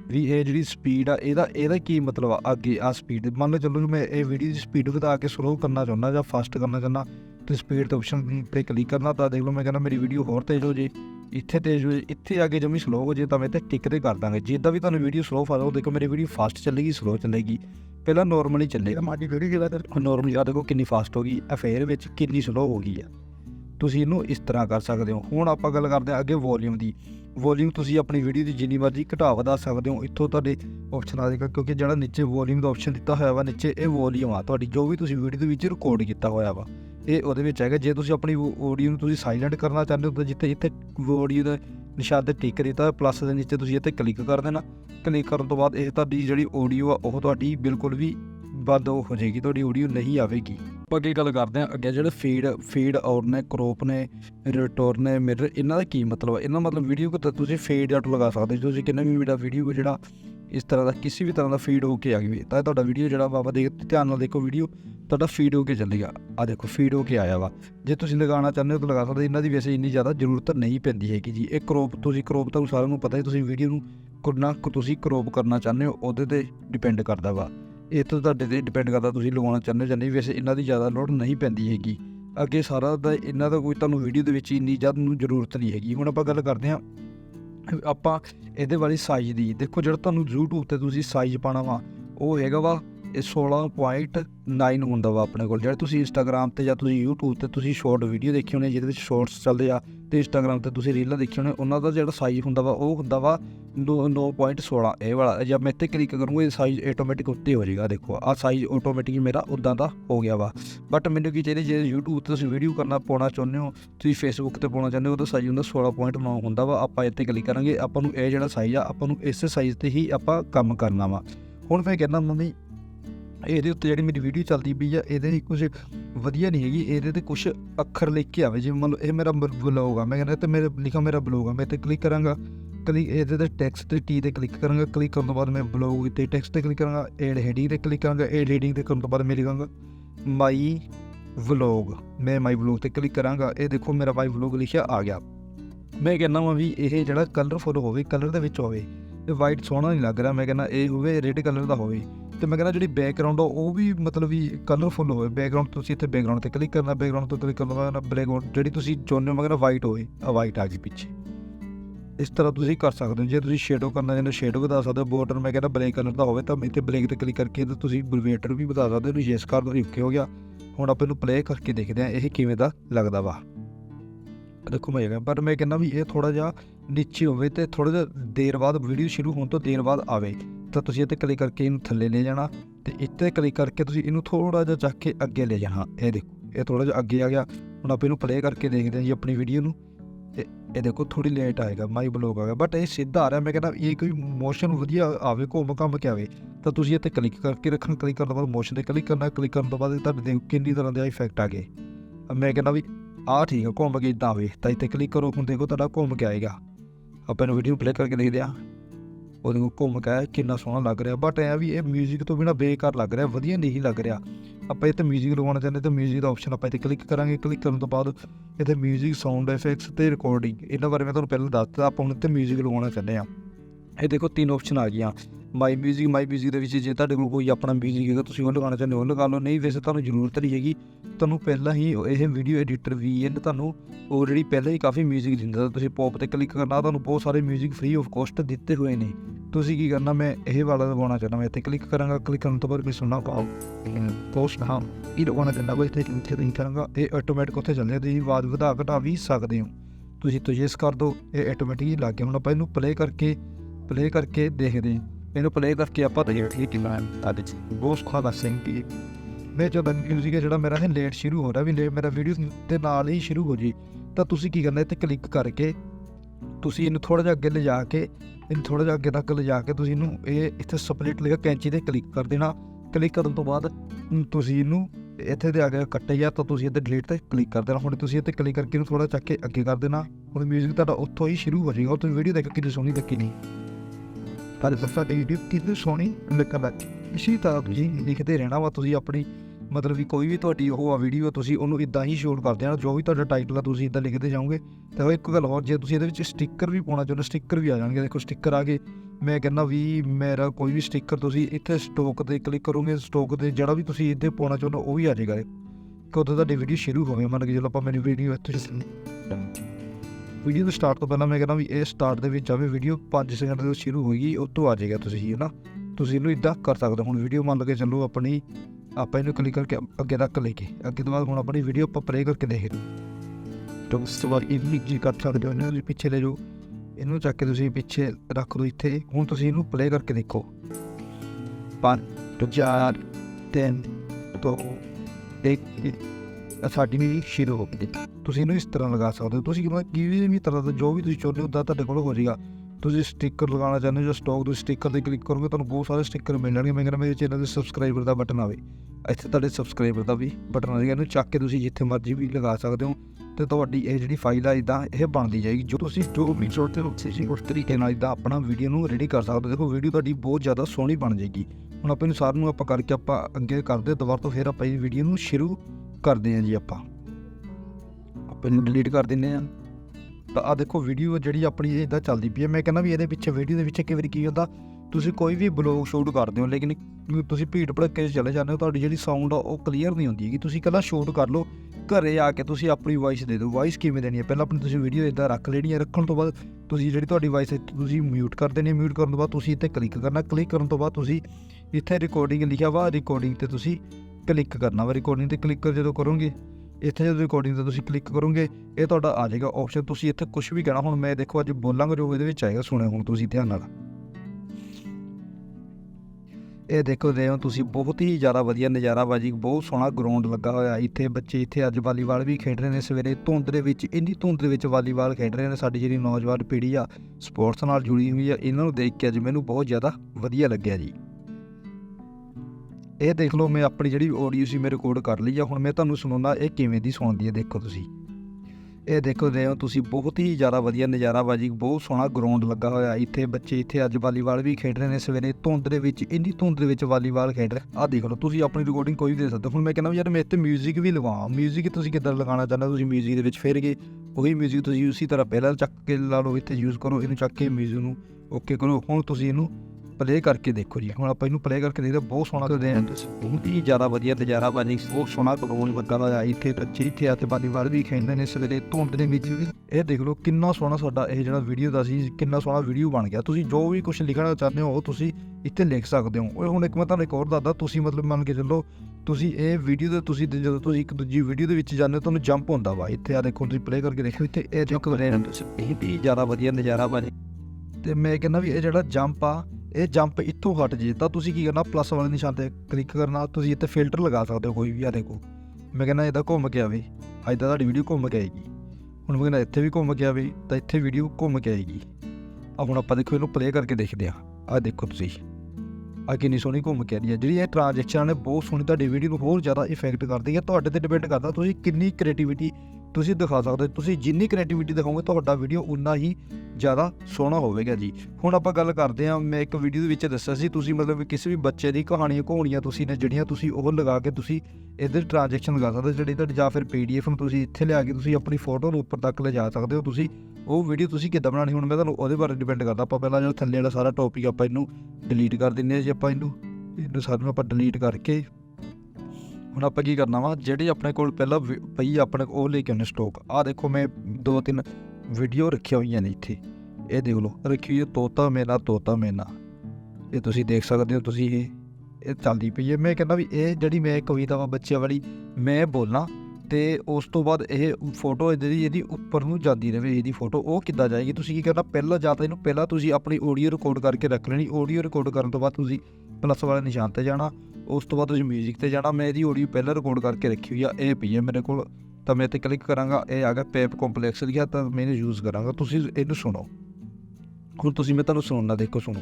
A: ਵੀ ਇਹ ਜਿਹੜੀ ਸਪੀਡ ਆ, ਇਹਦਾ ਇਹਦਾ ਕੀ ਮਤਲਬ ਆ ਅੱਗੇ ਆ ਸਪੀਡ ਮੰਨ ਲਓ ਚਲੋ ਮੈਂ ਇਹ ਵੀਡੀਓ ਦੀ ਸਪੀਡ ਵਧਾ ਕੇ ਸਲੋ ਕਰਨਾ ਚਾਹੁੰਦਾ ਜਾਂ ਫਾਸਟ ਕਰਨਾ ਚਾਹੁੰਦਾ, ਤੇ ਸਪੀਡ ਤੇ ਆਪਸ਼ਨ ਤੇ ਕਲਿੱਕ ਕਰਨਾ, ਤਾਂ ਦੇਖ ਲਓ ਮੈਂ ਕਹਿੰਦਾ ਮੇਰੀ ਵੀਡੀਓ ਹੋਰ ਤੇਜ਼ ਹੋ ਜੇ। ਇੱਥੇ ਤੇਜ਼ ਹੋ ਜੇ, ਇੱਥੇ ਆ ਕੇ ਜਮੀ ਸਲੋ ਹੋ ਜੇ, ਤਾਂ ਮੈਂ ਤੇ ਟਿਕ ਤੇ ਕਰ ਦਾਂਗੇ। ਜਿੱਦਾਂ ਵੀ ਤੁਹਾਨੂੰ ਵੀਡੀਓ ਸਲੋ ਫਾਲੋ ਦੇਖੋ ਮੇਰੀ ਵੀਡੀਓ ਫਾਸਟ ਚੱਲੇਗੀ ਸਲੋ ਚੱਲੇਗੀ। ਪਹਿਲਾਂ ਨਾਰਮਲੀ ਚੱਲੇਗਾ
B: ਮਾਡੀ ਵੀਡੀਓ ਜਿਹੜਾ ਤੇ
A: ਨਾਰਮਲੀ ਆ ਦੇਖੋ ਕਿੰਨੀ ਫਾਸਟ ਹੋ ਗਈ ਅਫੇਅਰ ਵਿੱਚ ਕਿੰਨੀ ਸਲੋ ਹੋ ਗਈ ਆ। ਤੁਸੀਂ ਇਹਨੂੰ ਇਸ ਤਰ੍ਹਾਂ ਕਰ ਸਕਦੇ ਹੋ। ਹੁਣ ਆਪਾਂ ਗੱਲ ਕਰਦੇ ਹਾਂ ਅੱਗੇ ਵੋਲਿਊਮ ਦੀ। ਵੋਲਿਊਮ ਤੁਸੀਂ ਆਪਣੀ ਵੀਡੀਓ ਦੀ ਜਿੰਨੀ ਮਰਜ਼ੀ ਘਟਾ ਵਧਾ ਸਕਦੇ ਹੋ, ਇੱਥੋਂ ਤੁਹਾਡੇ ਆਪਸ਼ਨ ਆ ਜਾਏਗਾ ਕਿਉਂਕਿ ਜਿਹੜਾ ਨੀਚੇ ਵੋਲਿਊਮ ਦਾ ਆਪਸ਼ਨ ਦਿੱਤਾ ਹੋਇਆ ਵਾ, ਨੀਚੇ ਇਹ ਵੋਲਿਊਮ ਆ ਤੁਹਾਡੀ, ਜੋ ਵੀ ਤੁਸੀਂ ਵੀਡੀਓ ਦੇ ਵਿੱਚ ਰਿਕਾਰਡ ਕੀਤਾ ਹੋਇਆ ਵਾ। ਇਹ ਉਹਦੇ ਵਿੱਚ ਹੈਗਾ, ਜੇ ਤੁਸੀਂ ਆਪਣੀ ਆਡੀਓ ਨੂੰ ਤੁਸੀਂ ਸਾਇਲੈਂਟ ਕਰਨਾ ਚਾਹੁੰਦੇ ਹੋ, ਤਾਂ ਜਿੱਥੇ ਜਿੱਥੇ ਆਡੀਓ ਦਾ ਨਿਸ਼ਾਨ ਤੇ ਟਿਕ ਦਿੱਤਾ ਪਲੱਸ ਦੇ ਨੀਚੇ ਤੁਸੀਂ ਇੱਥੇ ਕਲਿੱਕ ਕਰ ਦੇਣਾ। ਕਲਿੱਕ ਕਰਨ ਤੋਂ ਬਾਅਦ ਇਹ ਤੁਹਾਡੀ ਜਿਹੜੀ ਆਡੀਓ ਆ, ਉਹ ਤੁਹਾਡੀ ਬਿਲਕੁਲ ਵੀ ਬੰਦ ਹੋ ਜਾਏਗੀ, ਤੁਹਾਡੀ ਆਡੀਓ ਨਹੀਂ ਆਵੇਗੀ। ਆਪਾਂ ਕੀ ਗੱਲ ਕਰਦੇ ਆ ਅੱਗੇ ਜਿਹੜੇ ਫੀਡ ਫੀਡ ਆਊਟ ਨੇ ਕਰੋਪ ਨੇ ਰਿਟਰਨ ਨੇ ਮਿਰਰ ਇਹਨਾਂ ਦਾ ਕੀ ਮਤਲਬ ਹੈ ਇਹਨਾਂ ਮਤਲਬ ਵੀਡੀਓ ਕੋ ਤੁਸੀਂ ਫੀਡ ਆਊਟ ਲਗਾ ਸਕਦੇ ਹੋ? ਤੁਸੀਂ ਕਿੰਨਾ ਵੀ ਵੀਡੀਓ ਵੀਡੀਓ ਜਿਹੜਾ ਇਸ ਤਰ੍ਹਾਂ ਦਾ ਕਿਸੇ ਵੀ ਤਰ੍ਹਾਂ ਦਾ ਫੀਡ ਹੋ ਕੇ ਆ ਗਈ ਤਾਂ ਤੁਹਾਡਾ ਵੀਡੀਓ ਜਿਹੜਾ ਬਾਬਾ ਦੇਖ, ਧਿਆਨ ਨਾਲ ਦੇਖੋ ਵੀਡੀਓ ਤੁਹਾਡਾ ਫੀਡ ਹੋ ਕੇ ਚੱਲੇਗਾ। ਆ ਦੇਖੋ ਫੀਡ ਹੋ ਕੇ ਆਇਆ ਵਾ। ਜੇ ਤੁਸੀਂ ਲਗਾਉਣਾ ਚਾਹੁੰਦੇ ਹੋ ਤਾਂ ਲਗਾ ਸਕਦੇ ਇਹਨਾਂ ਦੀ ਵੈਸੇ ਇੰਨੀ ਜ਼ਿਆਦਾ ਜ਼ਰੂਰਤ ਨਹੀਂ ਪੈਂਦੀ ਹੈਗੀ ਜੀ। ਇਹ ਕਰੋਪ ਤੁਸੀਂ ਕਰੋਪ ਤੁਹਾਨੂੰ ਸਾਰਿਆਂ ਨੂੰ ਪਤਾ ਹੈ, ਤੁਸੀਂ ਵੀਡੀਓ ਨੂੰ ਕਿੰਨਾ ਕੁ ਤੁਸੀਂ ਕਰੋਪ ਕਰਨਾ ਚਾਹੁੰਦੇ ਹੋ, ਉਹਦੇ ਤੇ ਡਿਪੈਂਡ ਕਰਦਾ ਵਾ। ਇਹ ਤਾਂ ਤੁਹਾਡੇ ਤੇ ਡਿਪੈਂਡ ਕਰਦਾ, ਤੁਸੀਂ ਲਗਾਉਣਾ ਚਾਹੁੰਦੇ ਹੋ ਜਾਂ ਨਹੀਂ, ਵੈਸੇ ਇਹਨਾਂ ਦੀ ਜ਼ਿਆਦਾ ਲੋੜ ਨਹੀਂ ਪੈਂਦੀ ਹੈਗੀ। ਅੱਗੇ ਸਾਰਾ ਦਾ ਇਹਨਾਂ ਦਾ ਕੋਈ ਤੁਹਾਨੂੰ ਵੀਡੀਓ ਦੇ ਵਿੱਚ ਇੰਨੀ ਜ਼ਿਆਦਾ ਨੂੰ ਜ਼ਰੂਰਤ ਨਹੀਂ ਹੈਗੀ। ਹੁਣ ਆਪਾਂ ਗੱਲ ਕਰਦੇ ਹਾਂ, ਆਪਾਂ ਇਹਦੇ ਵਾਲੀ ਸਾਈਜ਼ ਦੀ। ਦੇਖੋ ਜਿਹੜਾ ਤੁਹਾਨੂੰ YouTube ਤੇ ਤੁਸੀਂ ਸਾਈਜ਼ ਪਾਣਾ ਵਾ, ਉਹ ਹੈਗਾ ਵਾ ਇਹ 16.9 ਹੁੰਦਾ ਵਾ ਆਪਣੇ ਕੋਲ। ਜਿਹੜਾ ਤੁਸੀਂ ਇੰਸਟਾਗ੍ਰam ਤੇ ਜਾਂ ਤੁਸੀਂ YouTube ਤੇ ਤੁਸੀਂ ਸ਼ਾਰਟ ਵੀਡੀਓ ਦੇਖੀ ਹੋਣੀ, ਜਿਹਦੇ ਵਿੱਚ ਸ਼ਾਰਟਸ ਚੱਲਦੇ ਆ, ਤੇ ਇੰਸਟਾਗ੍ਰam ਤੇ ਤੁਸੀਂ ਰੀਲਾਂ ਦੇਖੀ ਹੋਣੀ, ਉਹਨਾਂ ਦਾ ਜਿਹੜਾ ਸਾਈਜ਼ ਹੁੰਦਾ ਵਾ, ਉਹ ਹੁੰਦਾ ਵਾ 9.16 ਇਹ ਵਾਲਾ ਜਦ ਮੈਂ ਇੱਥੇ ਕਲਿੱਕ ਕਰੂੰਗਾ, ਇਹ ਸਾਈਜ਼ ਆਟੋਮੈਟਿਕ ਉੱਤੇ ਹੋ ਜਾਏਗਾ, ਦੇਖੋ, ਆ ਸਾਈਜ਼ ਆਟੋਮੈਟਿਕ ਮੇਰਾ ਉਦਾਂ ਦਾ ਹੋ ਗਿਆ ਵਾ। ਬਟ ਮੈਨੂੰ ਕੀ ਚਾਹੀਦਾ, ਜੇ YouTube ਤੇ ਤੁਸੀਂ ਵੀਡੀਓ ਕਰਨਾ, ਪਾਉਣਾ ਚਾਹੁੰਦੇ ਹੋ, ਤੁਸੀਂ Facebook ਤੇ ਪਾਉਣਾ ਚਾਹੁੰਦੇ ਹੋ ਤਾਂ ਸਾਈਜ਼ ਹੁੰਦਾ 16.9 ਹੁੰਦਾ ਵਾ, ਆਪਾਂ ਇੱਥੇ ਕਲਿੱਕ ਕਰਾਂਗੇ, ਆਪਾਂ ਨੂੰ ਇਹ ਜਿਹੜਾ ਸਾਈਜ਼ ਆ, ਆਪਾਂ ਨੂੰ ਇਸੇ ਸਾਈਜ਼ ਤੇ ਹੀ ਆਪਾਂ ਕੰਮ ਕਰਨਾ ਵਾ। ਹੁਣ ਮੈਂ ਕਹਿੰਦਾ, ਮੰਮੀ ਇਹਦੇ ਉੱਤੇ ਜਿਹੜੀ ਮੇਰੀ ਵੀਡੀਓ ਚੱਲਦੀ ਪਈ ਆ, ਇਹਦੇ ਵਿੱਚ ਕੁਝ ਵਧੀਆ ਨਹੀਂ ਹੈਗੀ, ਇਹਦੇ ਤੇ ਕੁਝ ਅੱਖਰ ਲਿਖ ਕੇ ਆਵੇ, ਜਿਵੇਂ ਮੰਨ ਲਓ ਇਹ ਮੇਰਾ ਬਲੌਗ ਆ, ਮੈਂ ਕਹਿੰਦਾ ਤੇ ਮੇਰੇ, ਲਿਖਾ ਮੇਰਾ ਬਲੌਗ ਆ, ਮੈਂ ਤੇ ਕਲਿੱਕ ਕਰਾਂਗਾ ਕਲਿੱਕ ਇਹਦੇ ਤੇ ਟੈਕਸਟ ਤੇ ਟੀ ਤੇ ਕਲਿੱਕ ਕਰਾਂਗਾ ਕਲਿੱਕ ਕਰਨ ਤੋਂ ਬਾਅਦ ਮੈਂ ਬਲੌਗ ਤੇ ਟੈਕਸਟ ਤੇ ਕਲਿੱਕ ਕਰਾਂਗਾ ਐਡ ਹੈਡਿੰਗ ਤੇ ਕਲਿੱਕ ਕਰਾਂਗਾ ਐਡ ਹੈਡਿੰਗ ਤੇ ਕਰਨ ਤੋਂ ਬਾਅਦ ਮੈਂ ਲਿਖਾਂਗਾ ਮਾਈ ਵਲੌਗ ਮੈਂ ਮਾਈ ਵਲੌਗ ਤੇ ਕਲਿੱਕ ਕਰਾਂਗਾ, ਇਹ ਦੇਖੋ ਮੇਰਾ ਮਾਈ ਵਲੌਗ ਲਿਖਿਆ ਆ ਗਿਆ। ਮੈਂ ਕਹਿੰਦਾ ਵਾਂ ਵੀ ਇਹ ਜਿਹੜਾ ਕਲਰਫੁਲ ਹੋਵੇ ਕਲਰ ਦੇ ਵਿੱਚ ਹੋਵੇ ਤੇ ਵਾਈਟ ਸੋਹਣਾ ਨਹੀਂ ਲੱਗ ਰਿਹਾ, ਮੈਂ ਕਹਿੰਦਾ ਇਹ ਹੋਵੇ ਰੈੱਡ ਕਲਰ ਦਾ ਹੋਵੇ। ਤੇ ਮੈਂ ਕਹਿੰਦਾ ਜਿਹੜੀ ਬੈਕਗ੍ਰਾਉਂਡ ਉਹ ਵੀ ਮਤਲਬ ਵੀ ਕਲਰਫੁਲ ਹੋਵੇ। ਬੈਕਗ੍ਰਾਉਂਡ ਤੁਸੀਂ ਇੱਥੇ ਬੈਕਗ੍ਰਾਉਂਡ ਤੇ ਕਲਿੱਕ ਕਰਨਾ ਬੈਕਗ੍ਰਾਉਂਡ ਤੋਂ ਕਲਿੱਕ ਕਰਨਾ ਬੈਕਗ੍ਰਾਉਂਡ ਜਿਹੜੀ ਤੁਸੀਂ ਚਾਹੁੰਦੇ ਹੋ ਮੈਂ ਕਹਿੰਦਾ ਵਾਈਟ ਹੋਵੇ, ਆ ਵਾਈਟ ਆ ਗਈ ਪਿੱਛੇ। ਇਸ ਤਰ੍ਹਾਂ ਤੁਸੀਂ ਕਰ ਸਕਦੇ ਹੋ। ਜੇ ਤੁਸੀਂ ਸ਼ੇਡੋ ਕਰਨਾ ਚਾਹੁੰਦੇ ਸ਼ੇਡੋ ਵਧਾ ਸਕਦੇ ਹੋ ਬਾਰਡਰ ਮੈਂ ਕਹਿੰਦਾ ਬਲੈਕ ਕਲਰ ਦਾ ਹੋਵੇ ਤਾਂ ਇੱਥੇ ਬਲੈਕ ਤੇ ਕਲਿੱਕ ਕਰਕੇ ਤੇ ਤੁਸੀਂ ਬਲਵੇਟਰ ਵੀ ਵਧਾ ਸਕਦੇ ਹੋ ਯੈਸ ਕਰ ਦੋ ਓਕੇ ਹੋ ਗਿਆ। ਹੁਣ ਆਪਾਂ ਇਹਨੂੰ ਪਲੇ ਕਰਕੇ ਦੇਖਦੇ ਹਾਂ, ਇਹ ਕਿਵੇਂ ਦਾ ਲੱਗਦਾ ਵਾ। ਦੇਖੋ ਮੈਂ ਹੈਗਾ ਪਰ ਮੈਂ ਕਹਿੰਦਾ ਵੀ ਇਹ ਥੋੜਾ ਜਿਹਾ ਨੀਚੇ ਹੋਵੇ ਤੇ ਥੋੜਾ ਜਿਹਾ ਦੇਰ ਬਾਅਦ ਵੀਡੀਓ ਸ਼ੁਰੂ ਹੋਣ ਤੋਂ ਦੇਰ ਬਾਅਦ ਆਵੇ। ਤਾਂ ਤੁਸੀਂ ਇੱਥੇ ਕਲਿੱਕ ਕਰਕੇ ਇਹਨੂੰ ਥੱਲੇ ਲੈ ਜਾਣਾ ਤੇ ਇੱਥੇ ਕਲਿੱਕ ਕਰਕੇ ਤੁਸੀਂ ਇਹਨੂੰ ਥੋੜਾ ਜਿਹਾ ਚੱਕ ਕੇ ਅੱਗੇ ਲੈ ਜਾਣਾ। ਇਹ ਦੇਖੋ, ਇਹ ਥੋੜਾ ਜਿਹਾ ਅੱਗੇ ਆ ਗਿਆ। ਹੁਣ ਆਪਾਂ ਇਹਨੂੰ ਪਲੇ ਕਰਕੇ ਦੇਖਦੇ ਹਾਂ ਜੀ ਆਪਣੀ ਵੀਡੀਓ ਨੂੰ। ਤੇ ਇਹ ਦੇਖੋ ਥੋੜੀ ਲੇਟ ਆਏਗਾ ਮਾਈ ਬਲੌਗ ਆ ਗਿਆ। ਬਟ ਇਹ ਸਿੱਧਾ ਆ ਰਿਹਾ, ਮੈਂ ਕਹਿੰਦਾ ਇਹ ਕੋਈ ਮੋਸ਼ਨ ਵਧੀਆ ਆਵੇ, ਘੁੰਮ ਘੰਮ ਕੇ ਆਵੇ, ਤਾਂ ਤੁਸੀਂ ਇੱਥੇ ਕਲਿੱਕ ਕਰਕੇ ਰੱਖਣ। ਕਲਿੱਕ ਕਰਨ ਤੋਂ ਬਾਅਦ ਮੋਸ਼ਨ ਤੇ ਕਲਿੱਕ ਕਰਨਾ ਕਲਿੱਕ ਕਰਨ ਤੋਂ ਬਾਅਦ ਤੁਹਾਡੇ ਦੇਖੋ ਕਿੰਨੀ ਤਰ੍ਹਾਂ ਦੇ ਇਫੈਕਟ ਆ ਗਏ। ਮੈਂ ਕਹਿੰਦਾ ਵੀ ਆਹ ਠੀਕ ਆ, ਘੁੰਮ ਕੇ ਇਦਾਂ ਆਵੇ, ਤਾਂ ਇੱਥੇ ਕਲਿੱਕ ਕਰੋ। ਹੁਣ ਦੇਖੋ ਤੁਹਾਡਾ ਘੁੰਮ ਕੇ ਆਏਗਾ। ਆਪਾਂ ਇਹਨੂੰ ਵੀਡੀਓ ਪਲੇ ਕਰਕੇ ਦੇਖਦੇ ਆ ਉਹਦੇ ਕੋਲ ਘੁੰਮ ਕੇ ਆਇਆ, ਕਿੰਨਾ ਸੋਹਣਾ ਲੱਗ ਰਿਹਾ ਬਟ ਐ ਵੀ ਇਹ 뮤직 ਤੋਂ ਬਿਨਾ ਬੇਕਾਰ ਲੱਗ ਰਿਹਾ ਵਧੀਆ ਨਹੀਂ ਲੱਗ ਰਿਹਾ ਆਪਾਂ ਇੱਥੇ 뮤직 ਲਗਾਉਣਾ ਚਾਹੁੰਦੇ ਤਾਂ 뮤직 ਦਾ ਆਪਸ਼ਨ ਆਪਾਂ ਇੱਥੇ ਕਲਿੱਕ ਕਰਾਂਗੇ ਕਲਿੱਕ ਕਰਨ ਤੋਂ ਬਾਅਦ ਇੱਥੇ 뮤직 ਸਾਊਂਡ ਇਫੈਕਟਸ ਤੇ ਰਿਕਾਰਡਿੰਗ ਇਹਨਾਂ ਬਾਰੇ ਮੈਂ ਤੁਹਾਨੂੰ ਪਹਿਲਾਂ ਦੱਸ ਦਿੱਤਾ ਆਪਾਂ ਹੁਣ ਇੱਥੇ 뮤직 ਲਗਾਉਣਾ ਚਾਹੁੰਦੇ ਆ ਇਹ ਦੇਖੋ ਤਿੰਨ ਆਪਸ਼ਨ ਆ ਗਈਆਂ ਮਾਈ 뮤직 ਮਾਈ 뮤직 ਦੇ ਵਿੱਚ ਜੇ ਤੁਹਾਡੇ ਕੋਲ ਕੋਈ ਆਪਣਾ 뮤직 ਹੈਗਾ ਤੁਸੀਂ ਉਹ ਲਗਾਉਣਾ ਚਾਹੁੰਦੇ ਹੋ ਉਹ ਲਗਾ ਲਓ ਨਹੀਂ ਵੈਸੇ ਤੁਹਾਨੂੰ ਜ਼ਰੂਰਤ ਨਹੀਂ ਹੈਗੀ ਤੁਹਾਨੂੰ ਪਹਿਲਾਂ ਹੀ ਇਹ ਵੀਡੀਓ ਐਡੀਟਰ ਵੀ ਇਹਨੇ ਤੁਹਾਨੂੰ ਆਲਰੇਡੀ ਪਹਿਲਾਂ ਹੀ ਕਾਫੀ 뮤직 ਦਿੰਦਾ ਤਾਂ ਤੁਸੀਂ ਪੌਪ ਤੇ ਕਲਿੱਕ ਕਰਨਾ ਤੁਹਾਨੂੰ ਬਹੁਤ ਸਾਰੇ 뮤직 ਫ੍ਰੀ ਆਫ ਕਾਸਟ ਦਿੱਤੇ ਹੋਏ ਨੇ ਤੁਸੀਂ ਕੀ ਕਰਨਾ ਮੈਂ ਇਹ ਵਾਲਾ ਲਗਾਉਣਾ ਚਾਹੁੰਦਾ ਮੈਂ ਇੱਥੇ ਕਲਿੱਕ ਕਰਾਂਗਾ ਕਲਿੱਕ ਕਰਨ ਤੋਂ ਬਾਅਦ ਮੈਂ ਸੁਣਨਾ ਪਾਉ ਪੋਸਟ ਹਾਂ ਇਹ ਲਗਾਉਣਾ ਚਾਹੁੰਦਾ ਬਈ ਇੱਥੇ ਕਲਿੱਕ ਕਰਾਂਗਾ ਇਹ ਆਟੋਮੈਟਿਕ ਉੱਥੇ ਚੱਲ ਜਾਂਦਾ ਤੁਸੀਂ ਆਵਾਜ਼ ਵਧਾ ਘਟਾ ਵੀ ਸਕਦੇ ਹੋ ਤੁਸੀਂ ਤੁਜੇਸ ਕਰ ਦਿਓ ਇਹ ਆਟੋਮੈਟਿਕ ਹੀ ਲੱਗ ਗਿਆ ਹੁਣ ਆਪਾਂ ਇਹਨੂੰ ਪਲੇ ਕਰਕੇ ਪਲੇ ਕਰਕੇ ਦੇਖਦੇ ਹਾਂ ਇਹਨੂੰ ਪਲੇ ਕਰਕੇ ਆਪਾਂ ਦੇਖ ਠੀਕ ਕਿੰਨਾ ਆਦੇ ਬਹੁਤ ਖਾਦਾ ਸਿੰਘ ਕੀ ਮੈਂ ਜਦੋਂ ਮਿਊਜ਼ਿਕ ਜਿਹੜਾ ਮੇਰਾ ਹੈ ਲੇਟ ਸ਼ੁਰੂ ਹੋ ਰਿਹਾ ਵੀ ਲੇਟ ਮੇਰਾ ਵੀਡੀਓ ਦੇ ਨਾਲ ਹੀ ਸ਼ੁਰੂ ਹੋ ਜੀ, ਤਾਂ ਤੁਸੀਂ ਕੀ ਕਰਨਾ ਇੱਥੇ ਕਲਿੱਕ ਕਰਕੇ, ਤੁਸੀਂ ਇਹਨੂੰ ਥੋੜਾ ਜਿਹਾ ਅੱਗੇ ਲਿਜਾ ਕੇ, ਇਹਨੂੰ ਥੋੜਾ ਜਿਹਾ ਅੱਗੇ ਤੱਕ ਲਿਜਾ ਕੇ ਤੁਸੀਂ ਇਹਨੂੰ ਇਹ ਇੱਥੇ ਸਪਲਿਟ ਲਿਖਿਆ ਕੈਂਚੀ ਤੇ ਕਲਿੱਕ ਕਰ ਦੇਣਾ। ਕਲਿੱਕ ਕਰਨ ਤੋਂ ਬਾਅਦ ਤੁਸੀਂ ਇਹਨੂੰ ਇੱਥੇ ਦੇ ਆ ਗਿਆ ਕੱਟੇ ਜਾਂ ਤਾਂ ਤੁਸੀਂ ਇੱਥੇ ਡਿਲੀਟ ਤੇ ਕਲਿੱਕ ਕਰ ਦੇਣਾ। ਹੁਣ ਤੁਸੀਂ ਇੱਥੇ ਕਲਿੱਕ ਕਰਕੇ ਇਹਨੂੰ ਥੋੜਾ ਚੱਕ ਕੇ ਅੱਗੇ ਕਰ ਦੇਣਾ। ਹੁਣ 뮤직 ਤੁਹਾਡਾ ਉੱਥੋਂ ਹੀ ਸ਼ੁਰੂ ਹੋ ਜਾਏਗਾ ਉਹ ਤੁਸੀਂ ਵੀਡੀਓ ਦੇਖ ਕੇ ਕਿੰਨੀ ਸੋਹਣੀ ਲੱਗੀ ਨਹੀਂ। ਪਰ ਸਫਾ ਦੀ ਵੀਡੀਓ ਕਿੰਨੀ ਸੋਹਣੀ ਲੱਗਦਾ ਇਸੇ ਤਰ੍ਹਾਂ ਤੁਸੀਂ ਲਿਖਦੇ ਰਹਿਣਾ ਵਾ, ਤੁਸੀਂ ਆਪਣੀ ਮਤਲਬ ਵੀ ਕੋਈ ਵੀ ਤੁਹਾਡੀ ਉਹ ਆ ਵੀਡੀਓ ਤੁਸੀਂ ਉਹਨੂੰ ਇਦਾਂ ਹੀ ਸ਼ੂਟ ਕਰਦੇ ਜਾਣਾ ਜੋ ਵੀ ਤੁਹਾਡਾ ਟਾਈਟਲ ਆ, ਤੁਸੀਂ ਇਦਾਂ ਲਿਖਦੇ ਜਾਓਗੇ। ਤਾਂ ਉਹ ਇੱਕ ਗੱਲ ਹੋਰ, ਜੇ ਤੁਸੀਂ ਇਹਦੇ ਵਿੱਚ ਸਟicker ਵੀ ਪਾਉਣਾ ਚਾਹੁੰਦੇ ਸਟicker ਵੀ ਆ ਜਾਣਗੇ। ਦੇਖੋ ਸਟicker ਆ ਗਏ। ਮੈਂ ਕਹਿੰਦਾ ਵੀ ਮੇਰਾ ਕੋਈ ਵੀ ਸਟicker ਤੁਸੀਂ ਇੱਥੇ ਸਟੋਕ ਤੇ ਕਲਿੱਕ ਕਰੋਗੇ ਸਟੋਕ ਤੇ ਜਿਹੜਾ ਵੀ ਤੁਸੀਂ ਇੱਥੇ ਪਾਉਣਾ ਚਾਹੁੰਦੇ ਹੋ, ਉਹ ਵੀ ਆ ਜਾਏਗਾ। ਕਿ ਉਦੋਂ ਤੁਹਾਡੀ ਵੀਡੀਓ ਸ਼ੁਰੂ ਹੋਵੇ, ਮੰਨ ਕੇ ਜਦੋਂ ਆਪਾਂ ਮੇਰੀ ਵੀਡੀਓ ਇੱਥੇ ਵੀਡੀਓ ਦੇ ਸਟਾਰਟ ਤੋਂ ਪਹਿਲਾਂ ਮੈਂ ਕਹਿੰਦਾ ਵੀ ਇਹ ਸਟਾਰਟ ਦੇ ਵਿੱਚ ਆਵੇ ਵੀਡੀਓ 5 ਸੈਕਿੰਡ ਤੋਂ ਸ਼ੁਰੂ ਹੋਏਗੀ, ਉਹ ਤੋਂ ਆ ਜਾਏਗਾ ਤੁਸੀਂ ਹੈ ਨਾ ਤੁਸੀਂ ਇਹਨੂੰ ਇਦਾਂ ਕਰ ਸਕਦੇ ਹੋ। ਹੁਣ ਵੀਡੀਓ ਮੰਨ ਕੇ ਚੱਲੋ ਆਪਣੀ, ਆਪਾਂ ਇਹਨੂੰ ਕਲਿੱਕ ਕਰਕੇ ਅੱਗੇ ਤੱਕ ਲੈ ਕੇ, ਅੱਗੇ ਤੋਂ ਬਾਅਦ ਹੁਣ ਆਪਣੀ ਵੀਡੀਓ ਆਪਾਂ ਪਲੇ ਕਰਕੇ ਦੇਖ ਰਹੇ ਤਾਂ ਉਸ ਤੋਂ ਬਾਅਦ ਇਹ ਜੀ ਕਰ ਸਕਦੇ ਹੋ, ਇਹਨਾਂ ਦੇ ਪਿੱਛੇ ਲੈ ਜਾਓ। ਇਹਨੂੰ ਚੱਕ ਕੇ ਤੁਸੀਂ ਪਿੱਛੇ ਰੱਖ ਦਿਓ ਇੱਥੇ। ਹੁਣ ਤੁਸੀਂ ਇਹਨੂੰ ਪਲੇ ਕਰਕੇ ਦੇਖੋ। ਪੰਜ, ਚਾਰ, ਤਿੰਨ, ਦੋ, ਇੱਕ ਸਾਡੀ ਵੀ ਸ਼ੁਰੂ ਹੋ ਗਈ। ਤੁਸੀਂ ਇਹਨੂੰ ਇਸ ਤਰ੍ਹਾਂ ਲਗਾ ਸਕਦੇ ਹੋ। ਤੁਸੀਂ ਕਿਵੇਂ ਕਿਵੇਂ ਵੀ ਤਰ੍ਹਾਂ ਦਾ ਜੋ ਵੀ ਤੁਸੀਂ ਚਾਹੁੰਦੇ ਹੋ ਉਦਾਂ ਤੁਹਾਡੇ ਕੋਲ ਹੋ ਜਾਏਗਾ। ਤੁਸੀਂ ਸਟicker ਲਗਾਉਣਾ ਚਾਹੁੰਦੇ ਹੋ ਜਾਂ ਸਟਾਕ ਤੁਸੀਂ ਸਟicker ਤੇ ਕਲਿੱਕ ਕਰੋਗੇ, ਤੁਹਾਨੂੰ ਬਹੁਤ ਸਾਰੇ ਸਟicker ਮਿਲ ਜਾਣਗੇ ਮੈਂ ਕਹਿੰਦਾ ਮੇਰੇ ਚੈਨਲ ਦੇ ਸਬਸਕ੍ਰਾਈਬਰ ਦਾ ਬਟਨ ਆਵੇ। ਇੱਥੇ ਤੁਹਾਡੇ ਸਬਸਕ੍ਰਾਈਬਰ ਦਾ ਵੀ ਬਟਨ ਆ ਜਾਏਗਾ ਇਹਨੂੰ ਚੱਕ ਕੇ ਤੁਸੀਂ ਜਿੱਥੇ ਮਰਜ਼ੀ ਵੀ ਲਗਾ ਸਕਦੇ ਹੋ ਤੇ ਤੁਹਾਡੀ ਇਹ ਜਿਹੜੀ ਫਾਈਲ ਆ ਇਦਾਂ ਇਹ ਬਣਦੀ ਜਾਏਗੀ। ਜੋ ਤੁਸੀਂ ਜੋ ਵੀ ਸੋਚਦੇ ਹੋ, ਤੁਸੀਂ ਉਸ ਤਰੀਕੇ ਨਾਲ ਇਦਾਂ ਆਪਣਾ ਵੀਡੀਓ ਨੂੰ ਰੈਡੀ ਕਰ ਸਕਦੇ ਹੋ। ਦੇਖੋ ਵੀਡੀਓ ਤੁਹਾਡੀ ਬਹੁਤ ਜ਼ਿਆਦਾ ਸੋਹਣੀ ਬਣ ਜਾਏਗੀ। ਹੁਣ ਆਪਾਂ ਇਹਨੂੰ ਸਾਰਿਆਂ ਨੂੰ ਆਪਾਂ ਕਰਕੇ ਆਪਾਂ ਅੱਗੇ ਕਰਦੇ ਦੁਬਾਰਾ ਤੋਂ ਫਿਰ ਆਪਾਂ ਇਹ ਵੀਡੀਓ ਨੂੰ ਸ਼ੁਰੂ ਕਰਦੇ ਹਾਂ ਜੀ ਆਪਾਂ। ਆਪਾਂ ਇਹਨੂੰ ਡਿਲੀਟ ਕਰ ਦਿੰਦੇ ਹਾਂ। ਤਾਂ ਆ ਦੇਖੋ ਵੀਡੀਓ ਜਿਹੜੀ ਆਪਣੀ ਇਦਾਂ ਚੱਲਦੀ ਪਈ ਹੈ। ਮੈਂ ਕਹਿੰਦਾ ਵੀ ਇਹਦੇ ਪਿੱਛੇ ਵੀਡੀਓ ਦੇ ਵਿੱਚ ਕਈ ਵਾਰੀ ਕੀ ਹੁੰਦਾ, ਤੁਸੀਂ ਕੋਈ ਵੀ ਬਲੌਗ ਸ਼ੂਟ ਕਰਦੇ ਹੋ, ਲੇਕਿਨ ਤੁਸੀਂ ਭੀੜ ਭੜੱਕੇ 'ਚ ਚਲੇ ਜਾਂਦੇ ਹੋ, ਤੁਹਾਡੀ ਜਿਹੜੀ ਸਾਊਂਡ ਆ ਉਹ ਕਲੀਅਰ ਨਹੀਂ ਹੁੰਦੀ ਕਿ ਤੁਸੀਂ ਇਕੱਲਾ ਸ਼ੂਟ ਕਰ ਲਓ, ਘਰੇ ਆ ਕੇ ਤੁਸੀਂ ਆਪਣੀ ਵਾਇਸ ਦੇ ਦਿਓ। ਵਾਇਸ ਕਿਵੇਂ ਦੇਣੀ ਹੈ? ਪਹਿਲਾਂ ਆਪਣੀ ਤੁਸੀਂ ਵੀਡੀਓ ਇਦਾਂ ਰੱਖ ਲੈਣੀ ਹੈ, ਰੱਖਣ ਤੋਂ ਬਾਅਦ ਤੁਸੀਂ ਜਿਹੜੀ ਤੁਹਾਡੀ ਵਾਇਸ ਹੈ, ਤੁਸੀਂ ਮਿਊਟ ਕਰ ਦੇਣੀ ਹੈ। ਮਿਊਟ ਕਰਨ ਤੋਂ ਬਾਅਦ ਤੁਸੀਂ ਇੱਥੇ ਕਲਿੱਕ ਕਰਨਾ। ਕਲਿੱਕ ਕਰਨ ਤੋਂ ਬਾਅਦ ਤੁਸੀਂ ਇੱਥੇ ਰਿਕਾਰਡਿੰਗ ਲਿਖਿਆ ਵਾ। ਰਿਕਾਰਡਿੰਗ ਤੇ ਤੁਸੀਂ ਕਲਿੱਕ ਕਰਨਾ ਵਾ ਰਿਕਾਰਡਿੰਗ ਤੇ ਕਲਿੱਕ ਜਦੋਂ ਕਰੋਗੇ, ਇੱਥੇ ਜਦੋਂ ਰਿਕਾਰਡਿੰਗ ਤੇ ਤੁਸੀਂ ਕਲਿੱਕ ਕਰੋਗੇ, ਇਹ ਤੁਹਾਡਾ ਆ ਜਾਏਗਾ ਆਪਸ਼ਨ ਤੁਸੀਂ ਇੱਥੇ ਕੁਝ ਵੀ ਕਹਿਣਾ, ਹੁਣ ਮੈਂ ਦੇਖੋ ਅੱਜ ਬੋਲਾਂਗਾ ਜੋ ਇਹਦੇ ਵਿੱਚ ਆਏਗਾ ਸੁਣਿਓ ਹੁਣ ਤੁਸੀਂ ਧਿਆਨ ਨਾਲ। ਇਹ ਦੇਖੋ ਰਹੇ ਹੋ ਤੁਸੀਂ ਬਹੁਤ ਹੀ ਜ਼ਿਆਦਾ ਵਧੀਆ ਨਜ਼ਾਰਾ ਬਾਜੀ ਬਹੁਤ ਸੋਹਣਾ ਗਰਾਊਂਡ ਲੱਗਾ ਹੋਇਆ ਇੱਥੇ ਬੱਚੇ, ਇੱਥੇ ਅੱਜ ਵਾਲੀਬਾਲ ਵੀ ਖੇਡ ਰਹੇ ਨੇ ਸਵੇਰੇ, ਧੁੰਦ ਦੇ ਵਿੱਚ, ਇੰਨੀ ਧੁੰਦ ਦੇ ਵਿੱਚ ਵਾਲੀਬਾਲ ਖੇਡ ਰਹੇ ਨੇ ਸਾਡੀ ਜਿਹੜੀ ਨੌਜਵਾਨ ਪੀੜ੍ਹੀ ਆ, ਸਪੋਰਟਸ ਨਾਲ ਜੁੜੀ ਹੋਈ ਆ, ਇਹਨਾਂ ਨੂੰ ਦੇਖ ਕੇ ਅੱਜ ਮੈਨੂੰ ਬਹੁਤ ਜ਼ਿਆਦਾ ਵਧੀਆ ਲੱਗਿਆ ਜੀ। ਇਹ ਦੇਖ ਲਓ ਮੈਂ ਆਪਣੀ ਜਿਹੜੀ ਆਡੀਓ ਸੀ ਮੈਂ ਰਿਕਾਰਡ ਕਰ ਲਈ ਆ ਹੁਣ ਮੈਂ ਤੁਹਾਨੂੰ ਸੁਣਾਉਂਦਾ ਇਹ ਕਿਵੇਂ ਦੀ ਸੁਣਦੀ ਹੈ ਦੇਖੋ ਤੁਸੀਂ ਇਹ ਦੇਖੋ ਰਹੇ ਹੋ ਤੁਸੀਂ ਬਹੁਤ ਹੀ ਜ਼ਿਆਦਾ ਵਧੀਆ ਨਜ਼ਾਰਾ ਬਾਜੀ ਬਹੁਤ ਸੋਹਣਾ ਗਰਾਊਂਡ ਲੱਗਾ ਹੋਇਆ ਇੱਥੇ ਬੱਚੇ ਇੱਥੇ ਅੱਜ ਵਾਲੀਬਾਲ ਵੀ ਖੇਡ ਰਹੇ ਨੇ ਸਵੇਰੇ ਧੁੰਦ ਦੇ ਵਿੱਚ ਇੰਨੀ ਧੁੰਦ ਦੇ ਵਿੱਚ ਵਾਲੀਬਾਲ ਖੇਡ ਰਹੇ ਆ ਦੇਖ ਲਓ ਤੁਸੀਂ ਆਪਣੀ ਰਿਕਾਰਡਿੰਗ ਕੋਈ ਵੀ ਦੇ ਸਕਦੇ ਹੋ। ਹੁਣ ਮੈਂ ਕਹਿੰਦਾ ਵੀ ਯਾਰ ਮੈਂ ਇੱਥੇ 뮤직 ਵੀ ਲਵਾਂ 뮤직 ਤੁਸੀਂ ਕਿੱਦਾਂ ਲਗਾਉਣਾ ਚਾਹੁੰਦੇ ਹੋ ਤੁਸੀਂ 뮤직 ਦੇ ਵਿੱਚ ਫੇਰ ਗਏ ਉਹੀ 뮤직 ਤੁਸੀਂ ਉਸੇ ਤਰ੍ਹਾਂ ਪਹਿਲਾਂ ਚੱਕ ਕੇ ਲਾ ਲਓ ਇੱਥੇ ਯੂਜ਼ ਕਰੋ ਇਹਨੂੰ ਚੱਕ ਕੇ 뮤직 ਨੂੰ ਓਕੇ ਕਰੋ ਹੁਣ ਤੁਸੀਂ ਇਹਨੂੰ ਪਲੇ ਕਰਕੇ ਦੇਖੋ ਜੀ। ਹੁਣ ਆਪਾਂ ਇਹਨੂੰ ਪਲੇ ਕਰਕੇ ਦੇਖਦੇ ਬਹੁਤ ਸੋਹਣਾ ਕਰਦੇ ਹਾਂ। ਬਹੁਤ ਹੀ ਜ਼ਿਆਦਾ ਵਧੀਆ ਨਜ਼ਾਰਾ ਬਾਜੀ ਬਹੁਤ ਸੋਹਣਾ ਗਰਾਊਂਡ ਲੱਗਾ ਹੋਇਆ ਇੱਥੇ ਬੱਚੇ ਇੱਥੇ ਆ ਤੇ ਵਾਲੀਬਾਲ ਵੀ ਖੇਡਦੇ ਨੇ ਸਵੇਰੇ ਧੁੰਦ ਦੇ ਵਿੱਚ ਵੀ। ਇਹ ਦੇਖ ਲਓ ਕਿੰਨਾ ਸੋਹਣਾ ਸਾਡਾ ਇਹ ਜਿਹੜਾ ਵੀਡੀਓ ਦਾ ਸੀ। ਕਿੰਨਾ ਸੋਹਣਾ ਵੀਡੀਓ ਬਣ ਗਿਆ। ਤੁਸੀਂ ਜੋ ਵੀ ਕੁਝ ਲਿਖਣਾ ਚਾਹੁੰਦੇ ਹੋ, ਉਹ ਤੁਸੀਂ ਇੱਥੇ ਲਿਖ ਸਕਦੇ ਹੋ। ਉਹ ਹੁਣ ਇੱਕ ਮੈਂ ਤੁਹਾਨੂੰ ਇੱਕ ਹੋਰ ਦੱਸਦਾ। ਤੁਸੀਂ ਮਤਲਬ ਮੰਨ ਕੇ ਚੱਲੋ, ਤੁਸੀਂ ਇਹ ਵੀਡੀਓ ਦੇ ਤੁਸੀਂ ਜਦੋਂ ਤੁਸੀਂ ਇੱਕ ਦੂਜੀ ਵੀਡੀਓ ਦੇ ਵਿੱਚ ਜਾਂਦੇ ਹੋ, ਤੁਹਾਨੂੰ ਜੰਪ ਹੁੰਦਾ ਵਾ। ਇੱਥੇ ਆ ਦੇਖੋ, ਤੁਸੀਂ ਪਲੇ ਕਰਕੇ ਦੇਖੋ। ਇੱਥੇ ਇਹ ਦੇਖੋ। ਇਹ ਵੀ ਜ਼ਿਆਦਾ ਵਧੀਆ ਨਜ਼ਾਰਾ ਬਣੇ ਤੇ ਮੈਂ ਕਹਿੰਦਾ ਵੀ ਇਹ ਜਿਹੜਾ ਜੰਪ ਆ ਇਹ ਜੰਪ ਇੱਥੋਂ ਹਟ ਜੇ, ਤਾਂ ਤੁਸੀਂ ਕੀ ਕਰਨਾ ਪਲੱਸ ਵਾਲੇ ਨਿਸ਼ਾਨ ਤੇ ਕਲਿੱਕ ਕਰਨਾ, ਤੁਸੀਂ ਇੱਥੇ ਫਿਲਟਰ ਲਗਾ ਸਕਦੇ ਹੋ ਕੋਈ ਵੀ ਆ ਦੇਖੋ। ਮੈਂ ਕਹਿੰਦਾ ਇਹਦਾ ਘੁੰਮ ਕੇ ਆਵੇ, ਅੱਜ ਤਾਂ ਤੁਹਾਡੀ ਵੀਡੀਓ ਘੁੰਮ ਕੇ ਆਏਗੀ। ਹੁਣ ਮੈਂ ਕਹਿੰਦਾ ਇੱਥੇ ਵੀ ਘੁੰਮ ਕੇ ਆਵੇ, ਤਾਂ ਇੱਥੇ ਵੀਡੀਓ ਘੁੰਮ ਕੇ ਆਏਗੀ। ਆ ਹੁਣ ਆਪਾਂ ਦੇਖੋ ਇਹਨੂੰ ਪਲੇ ਕਰਕੇ ਦੇਖਦੇ ਆ ਆ ਦੇਖੋ ਤੁਸੀਂ। ਆ ਕਿੰਨੀ ਸੋਹਣੀ ਘੁੰਮ ਕੇ ਆ ਰਹੀ ਹੈ। ਜਿਹੜੀ ਇਹ ਟ੍ਰਾਂਜੈਕਸ਼ਨ ਨੇ, ਬਹੁਤ ਸੋਹਣੀ ਤੁਹਾਡੀ ਵੀਡੀਓ ਨੂੰ ਹੋਰ ਜ਼ਿਆਦਾ ਇਫੈਕਟ ਕਰਦੀ ਹੈ। ਤੁਹਾਡੇ ਤੇ ਡਿਪੈਂਡ ਕਰਦਾ ਤੁਸੀਂ ਕਿੰਨੀ ਕ੍ਰੀਏਟੀਵਿਟੀ ਤੁਸੀਂ ਦਿਖਾ ਸਕਦੇ ਹੋ, ਤੁਸੀਂ ਜਿੰਨੀ ਕਨੈਕਟੀਵਿਟੀ ਦਿਖਾਓਗੇ, ਤੁਹਾਡਾ ਵੀਡੀਓ ਉਨਾ ਹੀ ਜ਼ਿਆਦਾ ਸੋਹਣਾ ਹੋਵੇਗਾ ਜੀ। ਹੁਣ ਆਪਾਂ ਗੱਲ ਕਰਦੇ ਹਾਂ, ਮੈਂ ਇੱਕ ਵੀਡੀਓ ਦੇ ਵਿੱਚ ਦੱਸਿਆ ਸੀ, ਤੁਸੀਂ ਮਤਲਬ ਕਿਸੇ ਵੀ ਬੱਚੇ ਦੀ ਕਹਾਣੀਆਂ ਕਹਾਣੀਆਂ ਤੁਸੀਂ ਨੇ, ਜਿਹੜੀਆਂ ਤੁਸੀਂ ਉਹ ਲਗਾ ਕੇ ਤੁਸੀਂ ਇਹਦੇ ਟ੍ਰਾਂਜੈਕਸ਼ਨ ਲਗਾ ਸਕਦੇ ਹੋ, ਜਿਹੜੀ ਤੁਹਾਡੀ ਜਾਂ ਫਿਰ ਪੀਡੀਐਫ ਨੂੰ ਤੁਸੀਂ ਇੱਥੇ ਲਿਆ ਕੇ ਤੁਸੀਂ ਆਪਣੀ ਫੋਟੋ ਨੂੰ ਉੱਪਰ ਤੱਕ ਲਿਜਾ ਸਕਦੇ ਹੋ ਤੁਸੀਂ। ਉਹ ਵੀਡੀਓ ਤੁਸੀਂ ਕਿੱਦਾਂ ਬਣਾਉਣੀ, ਹੁਣ ਮੈਂ ਤੁਹਾਨੂੰ ਉਹਦੇ ਬਾਰੇ ਡਿਪੈਂਡ ਕਰਦਾ, ਆਪਾਂ ਪਹਿਲਾਂ ਜਿਹੜਾ ਥੱਲੇ ਵਾਲਾ ਸਾਰਾ ਟੌਪਿਕ ਆਪਾਂ ਇਹਨੂੰ ਡਿਲੀਟ ਕਰ ਦਿੰਦੇ ਹਾਂ ਜੀ ਆਪਾਂ ਇਹਨੂੰ ਇਹਨੂੰ ਸਾਨੂੰ ਆਪਾਂ ਡਿਲੀਟ ਕਰਕੇ ਹੁਣ ਆਪਾਂ ਕੀ ਕਰਨਾ ਵਾ? ਜਿਹੜੀ ਆਪਣੇ ਕੋਲ ਪਹਿਲਾਂ ਵੀ- ਪਈ ਆਪਣੇ ਉਹ ਲੈ ਕੇ ਆਉਣੇ ਸਟਾਕ ਆ ਦੇਖੋ ਮੈਂ ਦੋ ਤਿੰਨ ਵੀਡੀਓ ਰੱਖੀਆਂ ਹੋਈਆਂ ਨੇ ਇੱਥੇ। ਇਹ ਦੇਖ ਲਓ, ਰੱਖੀ ਹੋਈ ਹੈ ਤੋਤਾ ਮੇਨਾ ਤੋਤਾ ਮੇਨਾ ਇਹ ਤੁਸੀਂ ਦੇਖ ਸਕਦੇ ਹੋ, ਤੁਸੀਂ ਇਹ ਇਹ ਚੱਲਦੀ ਪਈ ਹੈ ਮੈਂ ਕਹਿੰਦਾ ਵੀ ਇਹ ਜਿਹੜੀ ਮੈਂ ਕਵਿਤਾ ਵਾ, ਬੱਚਿਆਂ ਵਾਲੀ ਮੈਂ ਬੋਲਾਂ ਤੇ ਉਸ ਤੋਂ ਬਾਅਦ ਇਹ ਫੋਟੋ ਇਹਦੀ ਇਹਦੀ ਉੱਪਰ ਨੂੰ ਜਾਂਦੀ ਰਹੇ ਇਹਦੀ ਫੋਟੋ ਉਹ ਕਿੱਦਾਂ ਜਾਏਗੀ? ਤੁਸੀਂ ਕੀ ਕਰਨਾ? ਪਹਿਲਾਂ ਜਾਂ ਤਾਂ ਇਹਨੂੰ ਪਹਿਲਾਂ ਤੁਸੀਂ ਆਪਣੀ ਆਡੀਓ ਰਿਕਾਰਡ ਕਰਕੇ ਰੱਖ ਲੈਣੀ। ਆਡੀਓ ਰਿਕਾਰਡ ਕਰਨ ਤੋਂ ਬਾਅਦ ਤੁਸੀਂ ਪਲੱਸ ਵਾਲੇ ਨਿਸ਼ਾਨ ਤੇ ਜਾਣਾ, ਉਸ ਤੋਂ ਬਾਅਦ ਤੁਸੀਂ ਮਿਊਜ਼ਿਕ ਤੇ ਜਾਣਾ, ਮੈਂ ਇਹਦੀ ਆਡੀਓ ਪਹਿਲਾਂ ਰਿਕਾਰਡ ਕਰਕੇ ਰੱਖੀ ਹੋਈ ਆ, ਇਹ ਪਈ ਹੈ ਮੇਰੇ ਕੋਲ। ਤਾਂ ਮੈਂ ਤੇ ਕਲਿੱਕ ਕਰਾਂਗਾ, ਇਹ ਆ ਗਿਆ ਪੈਪ ਕੰਪਲੈਕਸ ਲਿਖਿਆ ਤਾਂ ਮੈਂ ਇਹਨੂੰ ਯੂਜ਼ ਕਰਾਂਗਾ। ਤੁਸੀਂ ਇਹਨੂੰ ਸੁਣੋ। ਹੁਣ ਤੁਸੀਂ ਮੈਂ ਤੁਹਾਨੂੰ ਸੁਣਨਾ, ਦੇਖੋ, ਸੁਣੋ।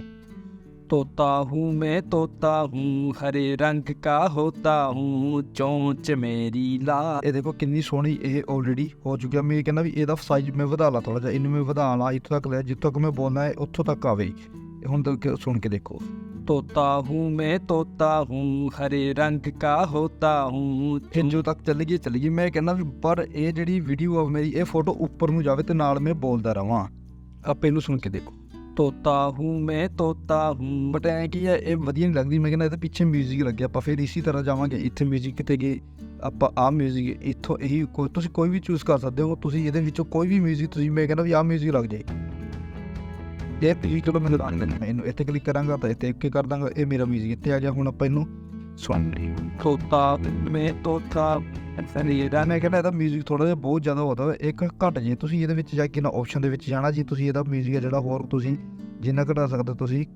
C: ਤੋਤਾ ਹੂੰ ਮੈਂ ਤੋਤਾ ਹੂੰ, ਹਰੇ ਰੰਗ ਕਾ ਹੋਤਾ ਹੂੰ, ਚੋਂਚ ਮੇਰੀ ਲਾ।
A: ਇਹ ਦੇਖੋ ਕਿੰਨੀ ਸੋਹਣੀ ਇਹ ਆਲਰੇਡੀ ਹੋ ਚੁੱਕਿਆ ਆ। ਮੈਂ ਕਹਿੰਦਾ ਵੀ ਇਹਦਾ ਸਾਈਜ਼ ਮੈਂ ਵਧਾ ਲਾ ਥੋੜਾ ਜਿਹਾ, ਇਹਨੂੰ ਮੈਂ ਵਧਾ ਲਾ, ਇੱਥੋਂ ਤੱਕ ਲੈ, ਜਿੱਥੋਂ ਤੱਕ ਮੈਂ ਬੋਲਣਾ ਹੈ, ਉੱਥੋਂ ਤੱਕ ਆਵੇ। ਹੁਣ ਤੱਕ ਸੁਣ ਕੇ ਦੇਖੋ।
C: तोता हूँ मैं तोता हूँ हरे रंग का होता हूँ
A: ਫਿਰ ਜੋ ਤੱਕ ਚੱਲ ਗਈ ਚੱਲ ਗਈ ਮੈਂ ਕਹਿੰਦਾ ਵੀ ਪਰ ਇਹ ਜਿਹੜੀ ਵੀਡੀਓ ਆ ਮੇਰੀ ਇਹ ਫੋਟੋ ਉੱਪਰ ਨੂੰ ਜਾਵੇ ਤੇ ਨਾਲ ਮੈਂ ਬੋਲਦਾ ਰਵਾਂ ਆਪੇ ਇਹਨੂੰ ਸੁਣ ਕੇ ਦੇਖੋ
C: तोता हूँ मैं तोता हूँ
A: ਬਟ ਐ ਕੀ ਹੈ ਇਹ ਵਧੀਆ ਨਹੀਂ ਲੱਗਦੀ ਮੈਂ ਕਹਿੰਦਾ ਇਹਦੇ ਪਿੱਛੇ 뮤직 ਲੱਗਿਆ ਆਪਾਂ ਫਿਰ ਇਸੇ ਤਰ੍ਹਾਂ ਜਾਵਾਂਗੇ ਇੱਥੇ 뮤직 ਕਿਤੇ ਗਏ ਆਪਾਂ ਆ 뮤직 ਇੱਥੋਂ ਇਹੀ ਕੋਈ ਤੁਸੀਂ ਕੋਈ ਵੀ ਚੂਜ਼ ਕਰ ਸਕਦੇ ਹੋ ਤੁਸੀਂ ਇਹਦੇ ਵਿੱਚੋਂ ਕੋਈ ਵੀ 뮤직 ਤੁਸੀਂ ਮੈਂ ਕਹਿੰਦਾ ਵੀ ਆ 뮤직 ਲੱਗ ਜਾਏ ਇਹ ਵੀ ਚਲੋ ਮੈਨੂੰ ਦਾਨ ਦੇਣਾ ਇਹਨੂੰ ਇੱਥੇ ਕਲਿੱਕ ਕਰਾਂਗਾ ਤਾਂ ਇੱਥੇ ਓਕੇ ਕਰ ਦਾਂਗਾ ਇਹ ਮੇਰਾ ਮਿਊਜ਼ਿਕ ਇੱਥੇ ਆ ਗਿਆ ਹੁਣ ਆਪਾਂ ਇਹਨੂੰ ਸੁਣ ਲਈ
C: ਤੋਤਾ ਮੈਂ ਤੋਤਾ ਇਹ ਦਾ
A: ਮੈਂ ਕਹਿੰਦਾ ਇਹਦਾ 뮤직 ਥੋੜਾ ਜਿਹਾ ਬਹੁਤ ਜ਼ਿਆਦਾ ਹੁੰਦਾ ਹੈ ਇੱਕ ਘਟ ਜੇ ਤੁਸੀਂ ਇਹਦੇ ਵਿੱਚ ਜਾ ਕੇ ਨਾ ਆਪਸ਼ਨ ਦੇ ਵਿੱਚ ਜਾਣਾ ਜੀ ਤੁਸੀਂ ਇਹਦਾ 뮤직 ਜਿਹੜਾ ਹੋਰ ਤੁਸੀਂ ਜਿੰਨਾ ਘਟਾ ਸਕਦੇ ਤੁਸੀਂ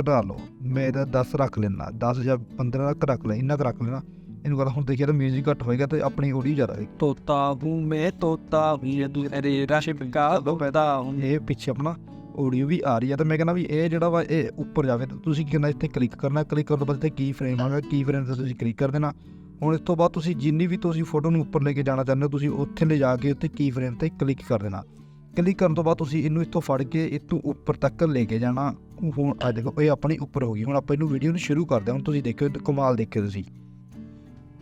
A: ਘਟਾ ਲਓ। ਮੈਂ ਇਹਦਾ 10 ਰੱਖ ਲੈਣਾ 10 ਜਾਂ 15 ਤੱਕ ਰੱਖ ਲੈ ਇੰਨਾ ਰੱਖ ਲੈਣਾ ਇਹਨੂੰ ਕਹਿੰਦਾ ਹੁਣ ਦੇਖਿਆ ਤਾਂ 뮤직 ਘਟ ਹੋਏਗਾ ਤੇ ਆਪਣੀ ਓਡੀ ਜ਼ਿਆਦਾ ਹੈ
C: ਤੋਤਾ ਹੂੰ ਮੈਂ ਤੋਤਾ ਹੂੰ ਇਹ ਦੂਰੇ ਰਾਸ਼ੇ ਪਿੰਕਾ ਦੋ ਪੈਦਾ
A: ਇਹ ਪਿੱਛੇ ਆਪਣਾ ਆਡੀਓ ਵੀ ਆ ਰਹੀ ਆ ਤੇ ਮੈਂ ਕਹਿੰਦਾ ਵੀ ਇਹ ਜਿਹੜਾ ਵਾ ਇਹ ਉੱਪਰ ਜਾਵੇ ਤਾਂ ਤੁਸੀਂ ਕੀ ਇੱਥੇ ਕਲਿੱਕ ਕਰਨਾ ਕਲਿੱਕ ਕਰਨ ਤੋਂ ਬਾਅਦ ਇੱਥੇ ਕੀ ਫਰੇਮ ਆਗਾ ਕੀ ਫਰੇਮ ਤੇ ਤੁਸੀਂ ਕਲਿੱਕ ਕਰ ਦੇਣਾ। ਹੁਣ ਇਸ ਤੋਂ ਬਾਅਦ ਤੁਸੀਂ ਜਿੰਨੀ ਵੀ ਤੁਸੀਂ ਫੋਟੋ ਨੂੰ ਉੱਪਰ ਲੈ ਕੇ ਜਾਣਾ ਚਾਹੁੰਦੇ ਹੋ, ਤੁਸੀਂ ਉੱਥੇ ਲੈ ਜਾ ਕੇ ਉੱਥੇ ਕੀ ਫਰੇਮ ਤੇ ਕਲਿੱਕ ਕਰ ਦੇਣਾ। ਕਲਿੱਕ ਕਰਨ ਤੋਂ ਬਾਅਦ ਤੁਸੀਂ ਇਹਨੂੰ ਇੱਥੋਂ ਫੜ ਕੇ ਇਤੋਂ ਉੱਪਰ ਤੱਕ ਲੈ ਕੇ ਜਾਣਾ। ਹੁਣ ਆ ਦੇਖੋ, ਇਹ ਆਪਣੀ ਉੱਪਰ ਹੋ ਗਈ। ਹੁਣ ਆਪਾਂ ਇਹਨੂੰ ਵੀਡੀਓ ਨੂੰ ਸ਼ੁਰੂ ਕਰਦੇ ਹਾਂ। ਹੁਣ ਤੁਸੀਂ ਦੇਖਿਓ, ਕਮਾਲ ਦੇਖਿਓ ਤੁਸੀਂ।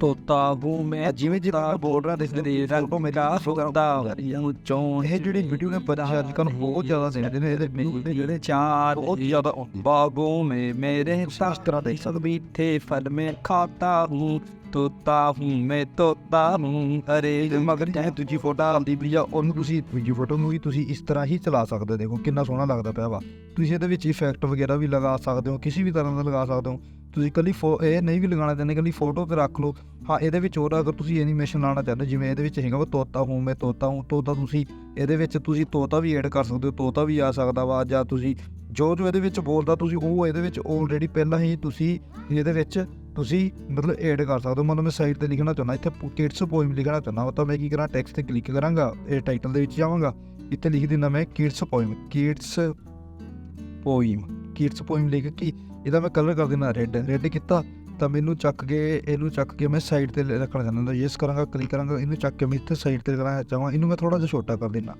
C: ਤੋਤਾ ਹੂੰ ਮੈਂ
A: ਜਿਵੇਂ ਜਿਵੇਂ ਬੋਲ ਰਿਹਾ
C: ਇਸ
A: ਦੇ
C: ਰੰਗ
A: ਤੋਂ ਮੇਰਾ ਸੁਗੰਧਾ
C: ਯਾਂ ਚੋਂ
A: ਇਹ ਜਿਹੜੀ ਵੀਡੀਓ ਨੇ ਪਤਾ ਹੈ ਅੱਜਕੱਲ ਬਹੁਤ ਜ਼ਿਆਦਾ ਜ਼ਿੰਦੇ ਨੇ ਇਹਦੇ ਮੈਨੂੰ ਦੇ ਜਿਹੜੇ ਚਾਰ ਬਹੁਤ
C: ਜ਼ਿਆਦਾ ਬਾਗੋਂ ਮੇ
A: ਮੇਰੇ ਸਾਸਤਰਾ ਦੇ
C: ਸਦਬੀ ਥੇ ਫਲ ਮੈਂ ਖਾਤਾ ਹੂੰ ਤੋਤਾ ਹੂੰ ਮੈਂ ਤੋਤਾ ਹੂੰ। ਅਰੇ
A: ਮਗਰ ਚਾਹੇ ਦੂਜੀ ਫੋਟੋ ਆਉਂਦੀ ਪਈ ਆ ਉਹਨੂੰ ਤੁਸੀਂ ਦੂਜੀ ਫੋਟੋ ਨੂੰ ਵੀ ਤੁਸੀਂ ਇਸ ਤਰ੍ਹਾਂ ਹੀ ਚਲਾ ਸਕਦੇ ਦੇਖੋ ਕਿੰਨਾ ਸੋਹਣਾ ਲੱਗਦਾ ਪਿਆ ਵਾ। ਤੁਸੀਂ ਇਹਦੇ ਵਿੱਚ ਇਫੈਕਟ ਵਗੈਰਾ ਵੀ ਲਗਾ ਸਕਦੇ ਹੋ ਕਿਸੇ ਵੀ ਤਰ੍ਹਾਂ ਦਾ ਲਗਾ ਸਕਦੇ ਹੋ। ਤੁਸੀਂ ਕੱਲੀ ਫੋ ਇਹ ਨਹੀਂ ਵੀ ਲਗਾਉਣਾ ਚਾਹੁੰਦੇ ਕੱਲੀ ਫੋਟੋ ਤੇ ਰੱਖ ਲਓ। ਹਾਂ ਇਹਦੇ ਵਿੱਚ ਹੋਰ ਅਗਰ ਤੁਸੀਂ ਐਨੀਮੇਸ਼ਨ ਲਾਉਣਾ ਚਾਹੁੰਦੇ ਹੋ, ਜਿਵੇਂ ਇਹਦੇ ਵਿੱਚ ਹੈਗਾ ਵਾ ਤੋਤਾ ਹੂੰ ਮੈਂ ਤੋਤਾ ਹੂੰ ਤੋਤਾ ਤੁਸੀਂ ਇਹਦੇ ਵਿੱਚ ਤੁਸੀਂ ਤੋਤਾ ਵੀ ਐਡ ਕਰ ਸਕਦੇ ਹੋ ਤੋਤਾ ਵੀ ਆ ਸਕਦਾ ਵਾ ਜਾਂ ਤੁਸੀਂ ਜੋ ਜੋ ਇਹਦੇ ਵਿੱਚ ਬੋਲਦਾ ਤੁਸੀਂ ਉਹ ਇਹਦੇ ਵਿੱਚ ਆਲਰੇਡੀ ਪਹਿਲਾਂ ਹੀ ਤੁਸੀਂ ਇਹਦੇ ਵਿੱਚ ਤੁਸੀਂ ਮਤਲਬ ਐਡ ਕਰ ਸਕਦੇ ਹੋ। ਮਤਲਬ ਮੈਂ ਸਾਈਟ ਤੇ ਲਿਖਣਾ ਚਾਹੁੰਦਾ ਇੱਥੇ ਕਿਡਸ ਪੋਇਮ ਲਿਖਣਾ ਚਾਹੁੰਦਾ ਤਾਂ ਮੈਂ ਕੀ ਕਰਾਂ ਟੈਕਸਟ ਤੇ ਕਲਿੱਕ ਕਰਾਂਗਾ ਇਹ ਟਾਈਟਲ ਦੇ ਵਿੱਚ ਜਾਵਾਂਗਾ। ਇੱਥੇ ਲਿਖ ਦਿੰਦਾ ਮੈਂ kids poem kids poem kids poem ਲਿਖ ਕੇ ਇਹਦਾ ਮੈਂ ਕਲਰ ਕਰ ਦੇਣਾ ਰੈੱਡ ਰੈੱਡ ਕੀਤਾ, ਤਾਂ ਮੈਨੂੰ ਚੱਕ ਕੇ ਇਹਨੂੰ ਚੱਕ ਕੇ ਮੈਂ ਸਾਈਡ ਤੇ ਰੱਖਣਾ ਚਾਹੁੰਦਾ ਯੈਸ ਕਰਾਂਗਾ ਕਲਿੱਕ ਕਰਾਂਗਾ, ਇਹਨੂੰ ਚੱਕ ਕੇ ਮੈਂ ਇੱਥੇ ਸਾਈਡ ਤੇ ਕਰਾਂ ਚਾਹਾਂ ਇਹਨੂੰ ਮੈਂ ਥੋੜਾ ਜਿਹਾ ਛੋਟਾ ਕਰ ਦੇਣਾ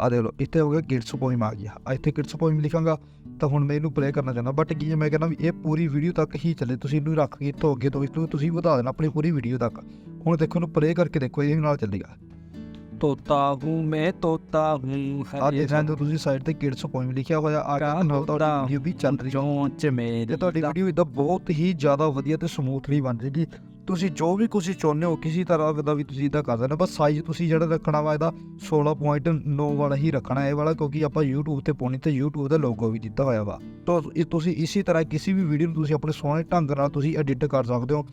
A: ਆ ਦੇਖ ਲਓ, ਇੱਥੇ ਹੋ ਗਿਆ ਕਿਡਸ ਪੋਇਮ ਆ ਗਿਆ। ਇੱਥੇ ਕਿਡਸ ਪੋਇਮ ਲਿਖਾਂਗਾ, ਤਾਂ ਹੁਣ ਮੈਂ ਇਹਨੂੰ ਪਲੇ ਕਰਨਾ ਚਾਹੁੰਦਾ ਬਟ ਕੀ ਮੈਂ ਕਹਿੰਦਾ ਵੀ ਇਹ ਪੂਰੀ ਵੀਡੀਓ ਤੱਕ ਹੀ ਚੱਲੇ, ਤੁਸੀਂ ਇਹਨੂੰ ਰੱਖ ਕੇ ਇੱਥੋਂ ਅੱਗੇ ਤੋਂ ਇਸ ਨੂੰ ਤੁਸੀਂ ਵਧਾ ਦੇਣਾ, ਆਪਣੀ ਪੂਰੀ ਵੀਡੀਓ ਤੱਕ। ਹੁਣ ਦੇਖੋ, ਇਹਨੂੰ ਪਲੇ ਕਰਕੇ ਦੇਖੋ ਇਹ ਨਾਲ ਚੱਲੇਗਾ।
C: ਤੋਤਾ ਹੂੰ ਮੈਂ ਤੋਤਾ ਹੂੰ
A: ਆ ਦੇਖ ਰਹੇ ਹੋ ਤੁਸੀਂ ਸਾਈਡ ਤੇ ਕਿਡਸ ਪੋਇਮ ਲਿਖਿਆ ਹੋਇਆ ਆ ਗਿਆ ਨਾਲ ਤੁਹਾਡੀ ਵੀਡੀਓ ਵੀ ਚੱਲ ਰਹੀ ਹੈ।
C: ਜੋਂ ਚ ਮੇਰੇ
A: ਤੇ ਤੁਹਾਡੀ ਵੀਡੀਓ ਇਦਾਂ ਬਹੁਤ ਹੀ ਜ਼ਿਆਦਾ ਵਧੀਆ ਤੇ ਸਮੂਥਲੀ ਬਣ ਜੇਗੀ। ਤੁਸੀਂ ਜੋ ਵੀ ਕੁਝ ਚਾਹੁੰਦੇ ਹੋ ਕਿਸੇ ਤਰ੍ਹਾਂ ਦਾ ਵੀ ਤੁਸੀਂ ਇਦਾਂ ਕਰ ਸਕਦੇ ਹੋ ਬਸ ਸਾਈਜ਼ ਤੁਸੀਂ ਜਿਹੜਾ ਰੱਖਣਾ ਵਾ ਇਹਦਾ 16.9 ਵਾਲਾ ਹੀ ਰੱਖਣਾ ਇਹ ਵਾਲਾ ਕਿਉਂਕਿ ਆਪਾਂ YouTube ਤੇ ਪਾਉਣੀ ਤੇ YouTube ਦਾ ਲੋਗੋ ਵੀ ਦਿੱਤਾ ਹੋਇਆ ਵਾ। ਤਾਂ ਤੁਸੀਂ ਇਸੇ ਤਰ੍ਹਾਂ ਕਿਸੇ ਵੀ ਵੀਡੀਓ ਨੂੰ ਤੁਸੀਂ ਆਪਣੇ ਸੋਹਣੇ ਢੰਗ ਨਾਲ ਤੁਸੀਂ ਐਡਿਟ ਕਰ ਸਕਦੇ ਹੋ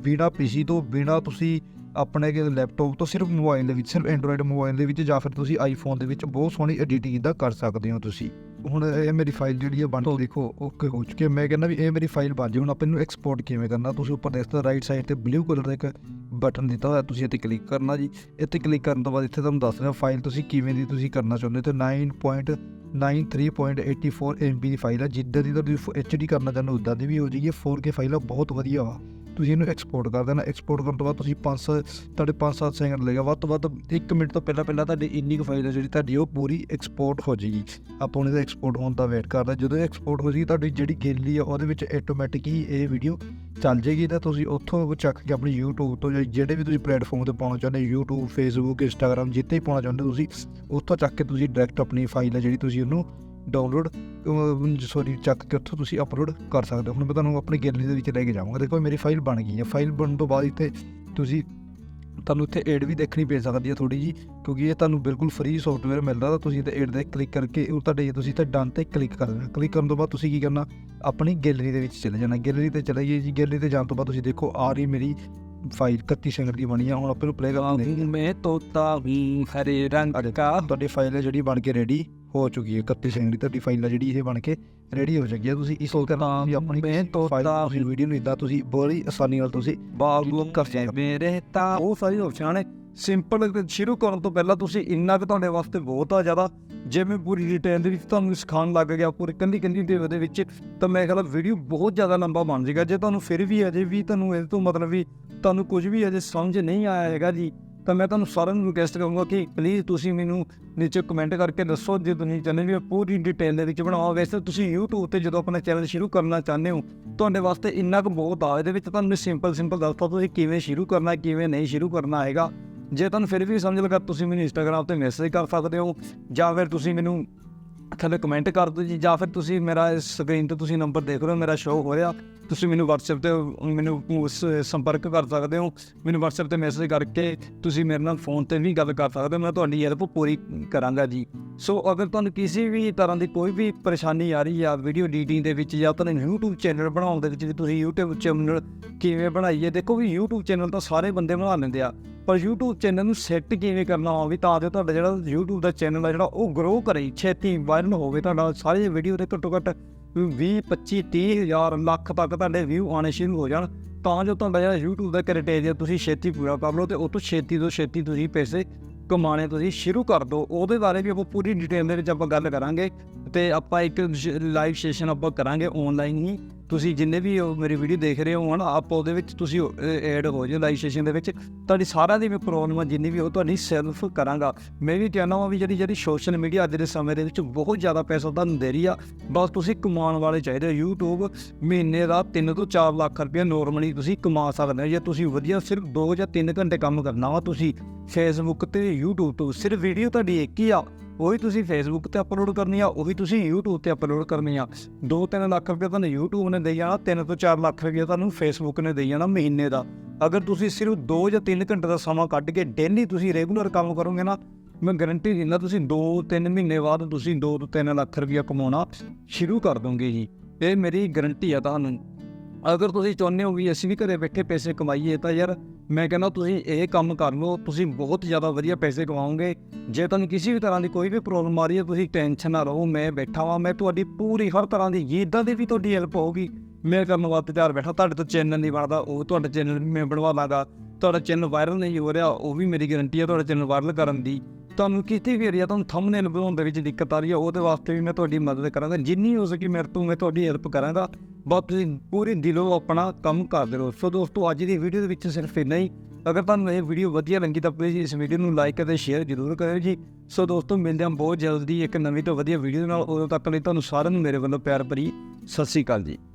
A: ਬਿਨਾ PC ਤੋਂ ਬਿਨਾ ਤੁਸੀਂ ਆਪਣੇ ਕੇ ਲੈਪਟਾਪ ਤੋਂ ਸਿਰਫ ਮੋਬਾਈਲ ਦੇ ਵਿੱਚ ਸਿਰਫ ਐਂਡਰੋਇਡ ਮੋਬਾਈਲ ਦੇ ਵਿੱਚ ਜਾਂ ਫਿਰ ਤੁਸੀਂ ਆਈਫੋਨ ਦੇ ਵਿੱਚ ਬਹੁਤ ਸੋਹਣੀ ਐਡੀਟਿੰਗ ਇਦਾਂ ਕਰ ਸਕਦੇ ਹੋ ਤੁਸੀਂ। ਹੁਣ ਇਹ ਮੇਰੀ ਫਾਈਲ ਜਿਹੜੀ ਹੈ ਬਣ ਕੇ ਦੇਖੋ ਓਕੇ ਹੋ ਚੁੱਕੀ ਹੈ ਮੈਂ ਕਹਿੰਦਾ ਵੀ ਇਹ ਮੇਰੀ ਫਾਈਲ ਬਣ ਜੇ ਹੁਣ ਆਪਾਂ ਇਹਨੂੰ ਐਕਸਪੋਰਟ ਕਿਵੇਂ ਕਰਨਾ ਤੁਸੀਂ ਉੱਪਰ ਦੇਖਦੇ ਰਾਈਟ ਸਾਈਡ ਤੇ ਬਲੂ ਕਲਰ ਦਾ ਇੱਕ ਬਟਨ ਦਿੱਤਾ ਹੋਇਆ ਤੁਸੀਂ ਇੱਥੇ ਕਲਿੱਕ ਕਰਨਾ ਜੀ। ਇੱਥੇ ਕਲਿੱਕ ਕਰਨ ਤੋਂ ਬਾਅਦ ਇੱਥੇ ਤੁਹਾਨੂੰ ਦੱਸ ਰਿਹਾ ਫਾਈਲ ਤੁਸੀਂ ਕਿਵੇਂ ਦੀ ਤੁਸੀਂ ਕਰਨਾ ਚਾਹੁੰਦੇ ਹੋ। ਤੇ 9.93.84 MB ਦੀ ਫਾਈਲ ਹੈ ਜਿੱਦਾਂ ਦੀ ਤੁਸੀਂ HD ਕਰਨਾ ਚਾਹੁੰਦੇ ਹੋ ਉਦਾਂ ਦੀ ਵੀ ਹੋ ਜਾਏਗੀ। 4K ਫਾਈਲ ਬਹੁਤ ਵਧੀਆ ਵਾ। ਤੁਸੀਂ ਇਹਨੂੰ ਐਕਸਪੋਰਟ ਕਰ ਦੇਣਾ। ਐਕਸਪੋਰਟ ਕਰਨ ਤੋਂ ਬਾਅਦ ਤੁਸੀਂ 5 ਤੁਹਾਡੇ 5-7 ਸੈਕਿੰਡ ਲੱਗੇਗਾ। ਵੱਧ ਤੋਂ ਵੱਧ 1 ਮਿੰਟ ਤੋਂ ਪਹਿਲਾਂ ਪਹਿਲਾਂ ਤੁਹਾਡੀ ਇੰਨੀ ਕੁ ਫਾਈਲ ਹੈ ਜਿਹੜੀ ਤੁਹਾਡੀ ਉਹ ਪੂਰੀ ਐਕਸਪੋਰਟ ਹੋ ਜਾਏਗੀ। ਆਪਾਂ ਉਹਦੇ ਐਕਸਪੋਰਟ ਹੋਣ ਦਾ ਵੇਟ ਕਰਦੇ ਜਦੋਂ ਐਕਸਪੋਰਟ ਹੋ ਜਾਏਗੀ, ਤੁਹਾਡੀ ਜਿਹੜੀ ਗੈਲਰੀ ਆ ਉਹਦੇ ਵਿੱਚ ਆਟੋਮੈਟਿਕ ਹੀ ਇਹ ਵੀਡੀਓ ਚੱਲ ਜਾਏਗੀ ਤਾਂ ਤੁਸੀਂ ਉੱਥੋਂ ਚੱਕ ਕੇ ਆਪਣੀ YouTube ਤੋਂ ਜਾਂ ਜਿਹੜੇ ਵੀ ਤੁਸੀਂ ਪਲੇਟਫਾਰਮ ਤੇ ਪਾਉਣਾ ਚਾਹੁੰਦੇ ਹੋ, YouTube, Facebook, Instagram, ਜਿੱਥੇ ਹੀ ਪਾਉਣਾ ਚਾਹੁੰਦੇ ਹੋ, ਤੁਸੀਂ ਉੱਥੋਂ ਚੱਕ ਕੇ ਤੁਸੀਂ ਡਾਇਰੈਕਟ ਆਪਣੀ ਫਾਈਲ ਹੈ ਜਿਹੜੀ ਤੁਸੀਂ ਉਹਨੂੰ ਡਾਊਨਲੋਡ ਸੌਰੀ ਚੱਕ ਕੇ ਉੱਥੋਂ ਤੁਸੀਂ ਅਪਲੋਡ ਕਰ ਸਕਦੇ ਹੋ। ਹੁਣ ਮੈਂ ਤੁਹਾਨੂੰ ਆਪਣੀ ਗੈਲਰੀ ਦੇ ਵਿੱਚ ਲੈ ਕੇ ਜਾਵਾਂਗਾ। ਦੇਖੋ ਮੇਰੀ ਫਾਈਲ ਬਣ ਗਈ ਹੈ। ਫਾਈਲ ਬਣਨ ਤੋਂ ਬਾਅਦ ਇੱਥੇ ਤੁਸੀਂ ਤੁਹਾਨੂੰ ਇੱਥੇ ਐਡ ਵੀ ਦੇਖਣੀ ਪੈ ਸਕਦੀ ਹੈ ਥੋੜੀ ਜੀ ਕਿਉਂਕਿ ਇਹ ਤੁਹਾਨੂੰ ਬਿਲਕੁਲ ਫ੍ਰੀ ਸੌਫਟਵੇਅਰ ਮਿਲਦਾ ਤਾਂ ਤੁਸੀਂ ਇੱਥੇ ਐਡ ਤੇ ਕਲਿੱਕ ਕਰਕੇ ਉਹ ਤੁਹਾਡੇ ਤੁਸੀਂ ਇੱਥੇ ਡਨ ਤੇ ਕਲਿੱਕ ਕਰ ਦੇਣਾ ਕਲਿੱਕ ਕਰਨ ਤੋਂ ਬਾਅਦ ਤੁਸੀਂ ਕੀ ਕਰਨਾ? ਆਪਣੀ ਗੈਲਰੀ ਦੇ ਵਿੱਚ ਚਲੇ ਜਾਣਾ। ਗੈਲਰੀ ਤੇ ਚਲੇ ਜਾਈਏ ਜੀ। ਗੈਲਰੀ ਤੇ ਜਾਣ ਤੋਂ ਬਾਅਦ ਤੁਸੀਂ ਦੇਖੋ ਆ ਰਹੀ ਮੇਰੀ ਫਾਈਲ 31 ਸੈਕਿੰਡ ਦੀ ਬਣੀ ਆ। ਹੁਣ ਆਪਾਂ ਨੂੰ ਪਲੇ ਕਰਾਂਗੇ।
C: ਮੈਂ ਤੋਤਾ ਹੂੰ ਹਰੇ ਰੰਗ ਕਾ।
A: ਤੁਹਾਡੀ ਫਾਈਲ ਹੈ ਜਿਹੜੀ ਬਣ ਕੇ ਰੈਡੀ ਹੋ ਚੁੱਕੀ ਹੈ 31 ਸੈਕਿੰਡ ਦੀ ਤੁਹਾਡੀ ਫਾਈਲ ਜਿਹੜੀ ਇਹ ਬਣ ਕੇ ਰੈਡੀ ਹੋ ਚੁੱਕੀ ਹੈ ਤੁਸੀਂ ਇਸ ਤਰ੍ਹਾਂ ਤੁਸੀਂ ਆਪਣੀ
C: ਮੈਂ ਤੋਤਾ
A: ਫਾਈਲ ਤੁਸੀਂ ਵੀਡੀਓ ਨੂੰ ਇਦਾਂ ਤੁਸੀਂ ਬੜੀ ਆਸਾਨੀ ਨਾਲ ਤੁਸੀਂ
C: ਬਾਗੂ ਕਰ ਜਾਏ ਮੇਰੇ ਤਾਂ ਉਹ ਸਾਰੀ ਆਪਸ਼ਨਾਂ ਨੇ। ਸਿੰਪਲ ਸ਼ੁਰੂ ਕਰਨ ਤੋਂ ਪਹਿਲਾਂ ਤੁਸੀਂ ਇੰਨਾ ਕੁ ਤੁਹਾਡੇ ਵਾਸਤੇ ਬਹੁਤ ਆ ਜ਼ਿਆਦਾ। ਜਿਵੇਂ ਪੂਰੀ ਡਿਟੇਲ ਦੇ ਵਿੱਚ ਤੁਹਾਨੂੰ ਸਿਖਾਉਣ ਲੱਗ ਗਿਆ ਪੂਰੀ ਕੰਦੀ ਕੰਦੀ ਦੇ ਉਹਦੇ ਵਿੱਚ ਤਾਂ ਮੈਂ ਕਹਿੰਦਾ ਵੀਡੀਓ ਬਹੁਤ ਜ਼ਿਆਦਾ ਲੰਬਾ ਬਣ ਜਾਏਗਾ। ਜੇ ਤੁਹਾਨੂੰ ਫਿਰ ਵੀ ਅਜੇ ਵੀ ਤੁਹਾਨੂੰ ਇਹ ਤੋਂ ਮਤਲਬ ਵੀ ਤੁਹਾਨੂੰ ਕੁਝ ਵੀ ਅਜੇ ਸਮਝ ਨਹੀਂ ਆਇਆ ਹੈਗਾ ਜੀ ਤਾਂ ਮੈਂ ਤੁਹਾਨੂੰ ਸਾਰਿਆਂ ਨੂੰ ਰਿਕਵੈਸਟ ਕਰੂੰਗਾ ਕਿ ਪਲੀਜ਼ ਤੁਸੀਂ ਮੈਨੂੰ ਨੀਚੇ ਕਮੈਂਟ ਕਰਕੇ ਦੱਸੋ ਜੇ ਤੁਸੀਂ ਚਾਹੁੰਦੇ ਵੀ ਪੂਰੀ ਡਿਟੇਲ ਦੇ ਵਿੱਚ ਬਣਾਓ। ਵੈਸੇ ਤੁਸੀਂ YouTube ਤੇ ਜਦੋਂ ਆਪਣਾ ਚੈਨਲ ਸ਼ੁਰੂ ਕਰਨਾ ਚਾਹੁੰਦੇ ਹੋ, ਤੁਹਾਡੇ ਵਾਸਤੇ ਇੰਨਾ ਕੁ ਬਹੁਤ ਆ। ਇਹਦੇ ਵਿੱਚ ਤੁਹਾਨੂੰ ਸਿੰਪਲ ਸਿੰਪਲ ਦੱਸਤਾ ਤੁਸੀਂ ਕਿਵੇਂ ਸ਼ੁਰੂ ਕਰਨਾ, ਕਿਵੇਂ ਨਹੀਂ ਸ਼ੁਰੂ ਕਰਨਾ ਹੈਗਾ। ਜੇ ਤੁਹਾਨੂੰ ਫਿਰ ਵੀ ਸਮਝ ਲਗਾ, ਤੁਸੀਂ ਮੈਨੂੰ ਇੰਸਟਾਗ੍ਰam ਤੇ ਮੈਸੇਜ ਕਰ ਸਕਦੇ ਹੋ ਜਾਂ ਫਿਰ ਤੁਸੀਂ ਮੈਨੂੰ ਥੱਲੇ ਕਮੈਂਟ ਕਰ ਦਿਓ ਜੀ, ਜਾਂ ਫਿਰ ਤੁਸੀਂ ਮੇਰਾ ਸਕਰੀਨ ਤੇ ਤੁਸੀਂ ਨੰਬਰ ਦੇਖ ਰਹੇ ਹੋ, ਮੇਰਾ ਸ਼ੋਅ ਹੋ ਰਿਹਾ, ਤੁਸੀਂ ਮੈਨੂੰ WhatsApp ਤੇ, ਮੈਨੂੰ ਸੰਪਰਕ ਕਰ ਸਕਦੇ ਹੋ, ਮੈਨੂੰ WhatsApp ਤੇ ਮੈਸੇਜ ਕਰਕੇ ਤੁਸੀਂ ਮੇਰੇ ਨਾਲ ਫੋਨ ਤੇ ਵੀ ਗੱਲ ਕਰ ਸਕਦੇ ਹੋ, ਮੈਂ ਤੁਹਾਡੀ ਹੈਲਪ ਪੂਰੀ ਕਰਾਂਗਾ ਜੀ। ਸੋ ਅਗਰ ਤੁਹਾਨੂੰ ਕਿਸੇ ਵੀ ਤਰ੍ਹਾਂ ਦੀ ਕੋਈ ਵੀ ਪਰੇਸ਼ਾਨੀ ਆ ਰਹੀ ਆ ਵੀਡੀਓ ਐਡੀਟਿੰਗ ਦੇ ਵਿੱਚ ਜਾਂ ਤੁਹਾਨੂੰ YouTube ਚੈਨਲ ਬਣਾਉਣ ਦੇ ਵਿੱਚ ਵੀ ਤੁਸੀਂ YouTube ਚੈਨਲ ਕਿਵੇਂ ਬਣਾਈਏ, ਦੇਖੋ ਵੀ YouTube ਚੈਨਲ ਤਾਂ ਸਾਰੇ ਬੰਦੇ ਬਣਾ ਲੈਂਦੇ ਆ ਪਰ YouTube ਚੈਨਲ ਨੂੰ ਸੈੱਟ ਕਿਵੇਂ ਕਰਨਾ ਹੋਵੇ, ਤਾਂ ਜੋ ਤੁਹਾਡਾ ਜਿਹੜਾ YouTube ਦਾ ਚੈਨਲ ਆ ਜਿਹੜਾ ਉਹ ਗਰੋ ਕਰੇ, ਛੇਤੀ ਵਾਇਰਲ ਹੋਵੇ, ਤੁਹਾਡਾ ਸਾਰੇ ਵੀਡੀਓ ਦੇ ਘੱਟੋ ਘੱਟ 20 25 30 ਹਜ਼ਾਰ, ਲੱਖ ਤੱਕ ਤੁਹਾਡੇ ਵਿਊ ਆਣੇ ਸ਼ੁਰੂ ਹੋ ਜਾਣ। ਤਾਂ ਜੋ ਤੁਹਾਡਾ ਜਿਹੜਾ YouTube ਦਾ ਕ੍ਰਾਈਟੇਰੀਆ ਤੁਸੀਂ ਛੇਤੀ ਪੂਰਾ ਕਰ ਲਓ ਤੇ ਉਹ ਤੋਂ ਛੇਤੀ ਤੋਂ ਛੇਤੀ ਤੁਸੀਂ ਪੈਸੇ ਕਮਾਣੇ ਤੁਸੀਂ ਸ਼ੁਰੂ ਕਰ ਦਿਓ। ਉਹਦੇ ਬਾਰੇ ਵੀ ਆਪਾਂ ਪੂਰੀ ਡਿਟੇਲ ਦੇ ਵਿੱਚ ਆਪਾਂ ਗੱਲ ਕਰਾਂਗੇ ਤੇ ਆਪਾਂ ਇੱਕ ਲਾਈਵ ਸੈਸ਼ਨ ਆਪਾਂ ਕਰਾਂਗੇ ਆਨਲਾਈਨ ਹੀ। ਤੁਸੀਂ ਜਿੰਨੇ ਵੀ ਉਹ ਮੇਰੀ ਵੀਡੀਓ ਦੇਖ ਰਹੇ ਹੋ, ਹਨ, ਆਪ ਉਹਦੇ ਵਿੱਚ ਤੁਸੀਂ ਐਡ ਹੋ ਜਾਓ ਲਾਈਵ ਸੈਸ਼ਨ ਦੇ ਵਿੱਚ। ਤੁਹਾਡੀ ਸਾਰਿਆਂ ਦੀ ਮੈਂ ਪ੍ਰੋਬਲਮ ਜਿੰਨੀ ਵੀ ਉਹ ਤੁਹਾਡੀ ਸੈਲਫ ਕਰਾਂਗਾ। ਮੈਂ ਵੀ ਚਾਹੁੰਦਾ ਹਾਂ ਵੀ ਜਿਹੜੀ ਜਿਹੜੀ ਸੋਸ਼ਲ ਮੀਡੀਆ ਅੱਜ ਦੇ ਸਮੇਂ ਦੇ ਵਿੱਚ ਬਹੁਤ ਜ਼ਿਆਦਾ ਪੈਸਾ ਤੁਹਾਨੂੰ ਦੇ ਰਹੀ ਆ। ਬਸ ਤੁਸੀਂ ਕਮਾਉਣ ਵਾਲੇ ਚਾਹੀਦੇ ਹੋ। YouTube ਮਹੀਨੇ ਦਾ 3 ਤੋਂ 4 ਲੱਖ ਰੁਪਏ ਨੋਰਮਲੀ ਤੁਸੀਂ ਕਮਾ ਸਕਦੇ ਹੋ। ਜੇ ਤੁਸੀਂ ਵਧੀਆ ਸਿਰਫ 2 ਜਾਂ 3 ਘੰਟੇ ਕੰਮ ਕਰਨਾ ਵਾ ਤੁਸੀਂ, Facebook ਤੇ YouTube ਤੋਂ ਸਿਰਫ ਵੀਡੀਓ ਤੁਹਾਡੀ ਇੱਕ ਹੀ ਆ।
A: ਉਹੀ ਤੁਸੀਂ ਫੇਸਬੁੱਕ ਤੇ ਅਪਲੋਡ ਕਰਨੀ ਆ, ਉਹੀ ਤੁਸੀਂ YouTube ਤੇ ਅਪਲੋਡ ਕਰਨੀ ਆ। 2-3 ਲੱਖ ਰੁਪਏ ਤੁਹਾਨੂੰ YouTube ਨੇ ਦੇਈ ਜਾਣਾ 3 ਤੋਂ 4 ਲੱਖ ਰੁਪਏ ਤੁਹਾਨੂੰ Facebook ਨੇ ਦੇਈ ਜਾਣਾ ਮਹੀਨੇ ਦਾ। ਅਗਰ ਤੁਸੀਂ ਸਿਰਫ 2 ਜਾਂ 3 ਘੰਟੇ ਦਾ ਸਮਾਂ ਕੱਢ ਕੇ ਡੇਲੀ ਤੁਸੀਂ ਰੈਗੂਲਰ ਕੰਮ ਕਰੋਗੇ ਨਾ, ਮੈਂ ਗਾਰੰਟੀ ਦਿੰਦਾ ਤੁਸੀਂ 2-3 ਮਹੀਨੇ ਬਾਅਦ ਤੁਸੀਂ 2 ਤੋਂ 3 ਲੱਖ ਰੁਪਏ ਕਮਾਉਣਾ ਸ਼ੁਰੂ ਕਰ ਦੋਗੇ ਜੀ। ਇਹ ਮੇਰੀ ਗਾਰੰਟੀ ਆ ਤੁਹਾਨੂੰ। ਅਗਰ ਤੁਸੀਂ ਚਾਹੁੰਦੇ ਹੋ ਵੀ ਅਸੀਂ ਵੀ ਘਰੇ ਬੈਠੇ ਪੈਸੇ ਕਮਾਈਏ, ਤਾਂ ਯਾਰ ਮੈਂ ਕਹਿੰਦਾ ਤੁਸੀਂ ਇਹ ਕੰਮ ਕਰ ਲਓ, ਤੁਸੀਂ ਬਹੁਤ ਜ਼ਿਆਦਾ ਵਧੀਆ ਪੈਸੇ ਕਮਾਓਗੇ। ਜੇ ਤੁਹਾਨੂੰ ਕਿਸੇ ਵੀ ਤਰ੍ਹਾਂ ਦੀ ਕੋਈ ਵੀ ਪ੍ਰੋਬਲਮ ਆ ਰਹੀ ਹੈ, ਤੁਸੀਂ ਟੈਨਸ਼ਨ ਨਾ ਰਹੋ, ਮੈਂ ਬੈਠਾ ਵਾਂ, ਮੈਂ ਤੁਹਾਡੀ ਪੂਰੀ ਹਰ ਤਰ੍ਹਾਂ ਦੀ ਜਿੱਦਾਂ ਦੀ ਵੀ ਤੁਹਾਡੀ ਹੈਲਪ ਹੋਊਗੀ। ਮੈਂ ਕਰਨ ਵਾਸਤੇ ਤਿਆਰ ਬੈਠਾ, ਤੁਹਾਡੇ ਤੋਂ ਚੈਨਲ ਨਹੀਂ ਬਣਦਾ, ਉਹ ਤੁਹਾਡਾ ਚੈਨਲ ਮੈਂ ਬਣਵਾ ਲਾਂਗਾ। ਤੁਹਾਡਾ ਚੈਨਲ ਵਾਇਰਲ ਨਹੀਂ ਹੋ ਰਿਹਾ, ਉਹ ਵੀ ਮੇਰੀ ਗਾਰੰਟੀ ਹੈ, ਤੁਹਾਡਾ ਚੈਨਲ ਵਾਇਰਲ ਕਰਨ ਦੀ। ਤੁਹਾਨੂੰ ਕਿਤੇ ਵੀ ਏਰੀਆ ਤੁਹਾਨੂੰ ਥੰਬਨੇਲ ਬਣਾਉਣ ਦੇ ਵਿੱਚ ਦਿੱਕਤ ਆ ਰਹੀ ਹੈ ਉਹਦੇ ਵਾਸਤੇ ਵੀ ਮੈਂ ਤੁਹਾਡੀ ਮਦਦ ਕਰਾਂਗਾ। ਜਿੰਨੀ ਹੋ ਸਕੇ ਮੇਰੇ ਤੋਂ ਮੈਂ ਤੁਹਾਡੀ ਹੈਲਪ ਕਰਾਂਗਾ। ਬਸ ਤੁਸੀਂ ਪੂਰੀ ਦਿਲੋਂ ਆਪਣਾ ਕੰਮ ਕਰਦੇ ਰਹੋ। ਸੋ ਦੋਸਤੋ, ਅੱਜ ਦੀ ਵੀਡੀਓ ਦੇ ਵਿੱਚ ਸਿਰਫ ਇੰਨਾ ਹੀ। ਅਗਰ ਤੁਹਾਨੂੰ ਇਹ ਵੀਡੀਓ ਵਧੀਆ ਲੱਗੀ ਤਾਂ ਪਲੀਜ਼ ਇਸ ਵੀਡੀਓ ਨੂੰ ਲਾਈਕ ਅਤੇ ਸ਼ੇਅਰ ਜ਼ਰੂਰ ਕਰਿਓ ਜੀ। ਸੋ ਦੋਸਤੋ, ਮਿਲਦੇ ਹਾਂ ਬਹੁਤ ਜਲਦੀ ਇੱਕ ਨਵੀਂ ਤੋਂ ਵਧੀਆ ਵੀਡੀਓ ਨਾਲ। ਉਦੋਂ ਤੱਕ ਲਈ ਤੁਹਾਨੂੰ ਸਾਰਿਆਂ ਨੂੰ ਮੇਰੇ ਵੱਲੋਂ ਪਿਆਰ ਭਰੀ ਸਤਿ ਸ਼੍ਰੀ ਅਕਾਲ ਜੀ।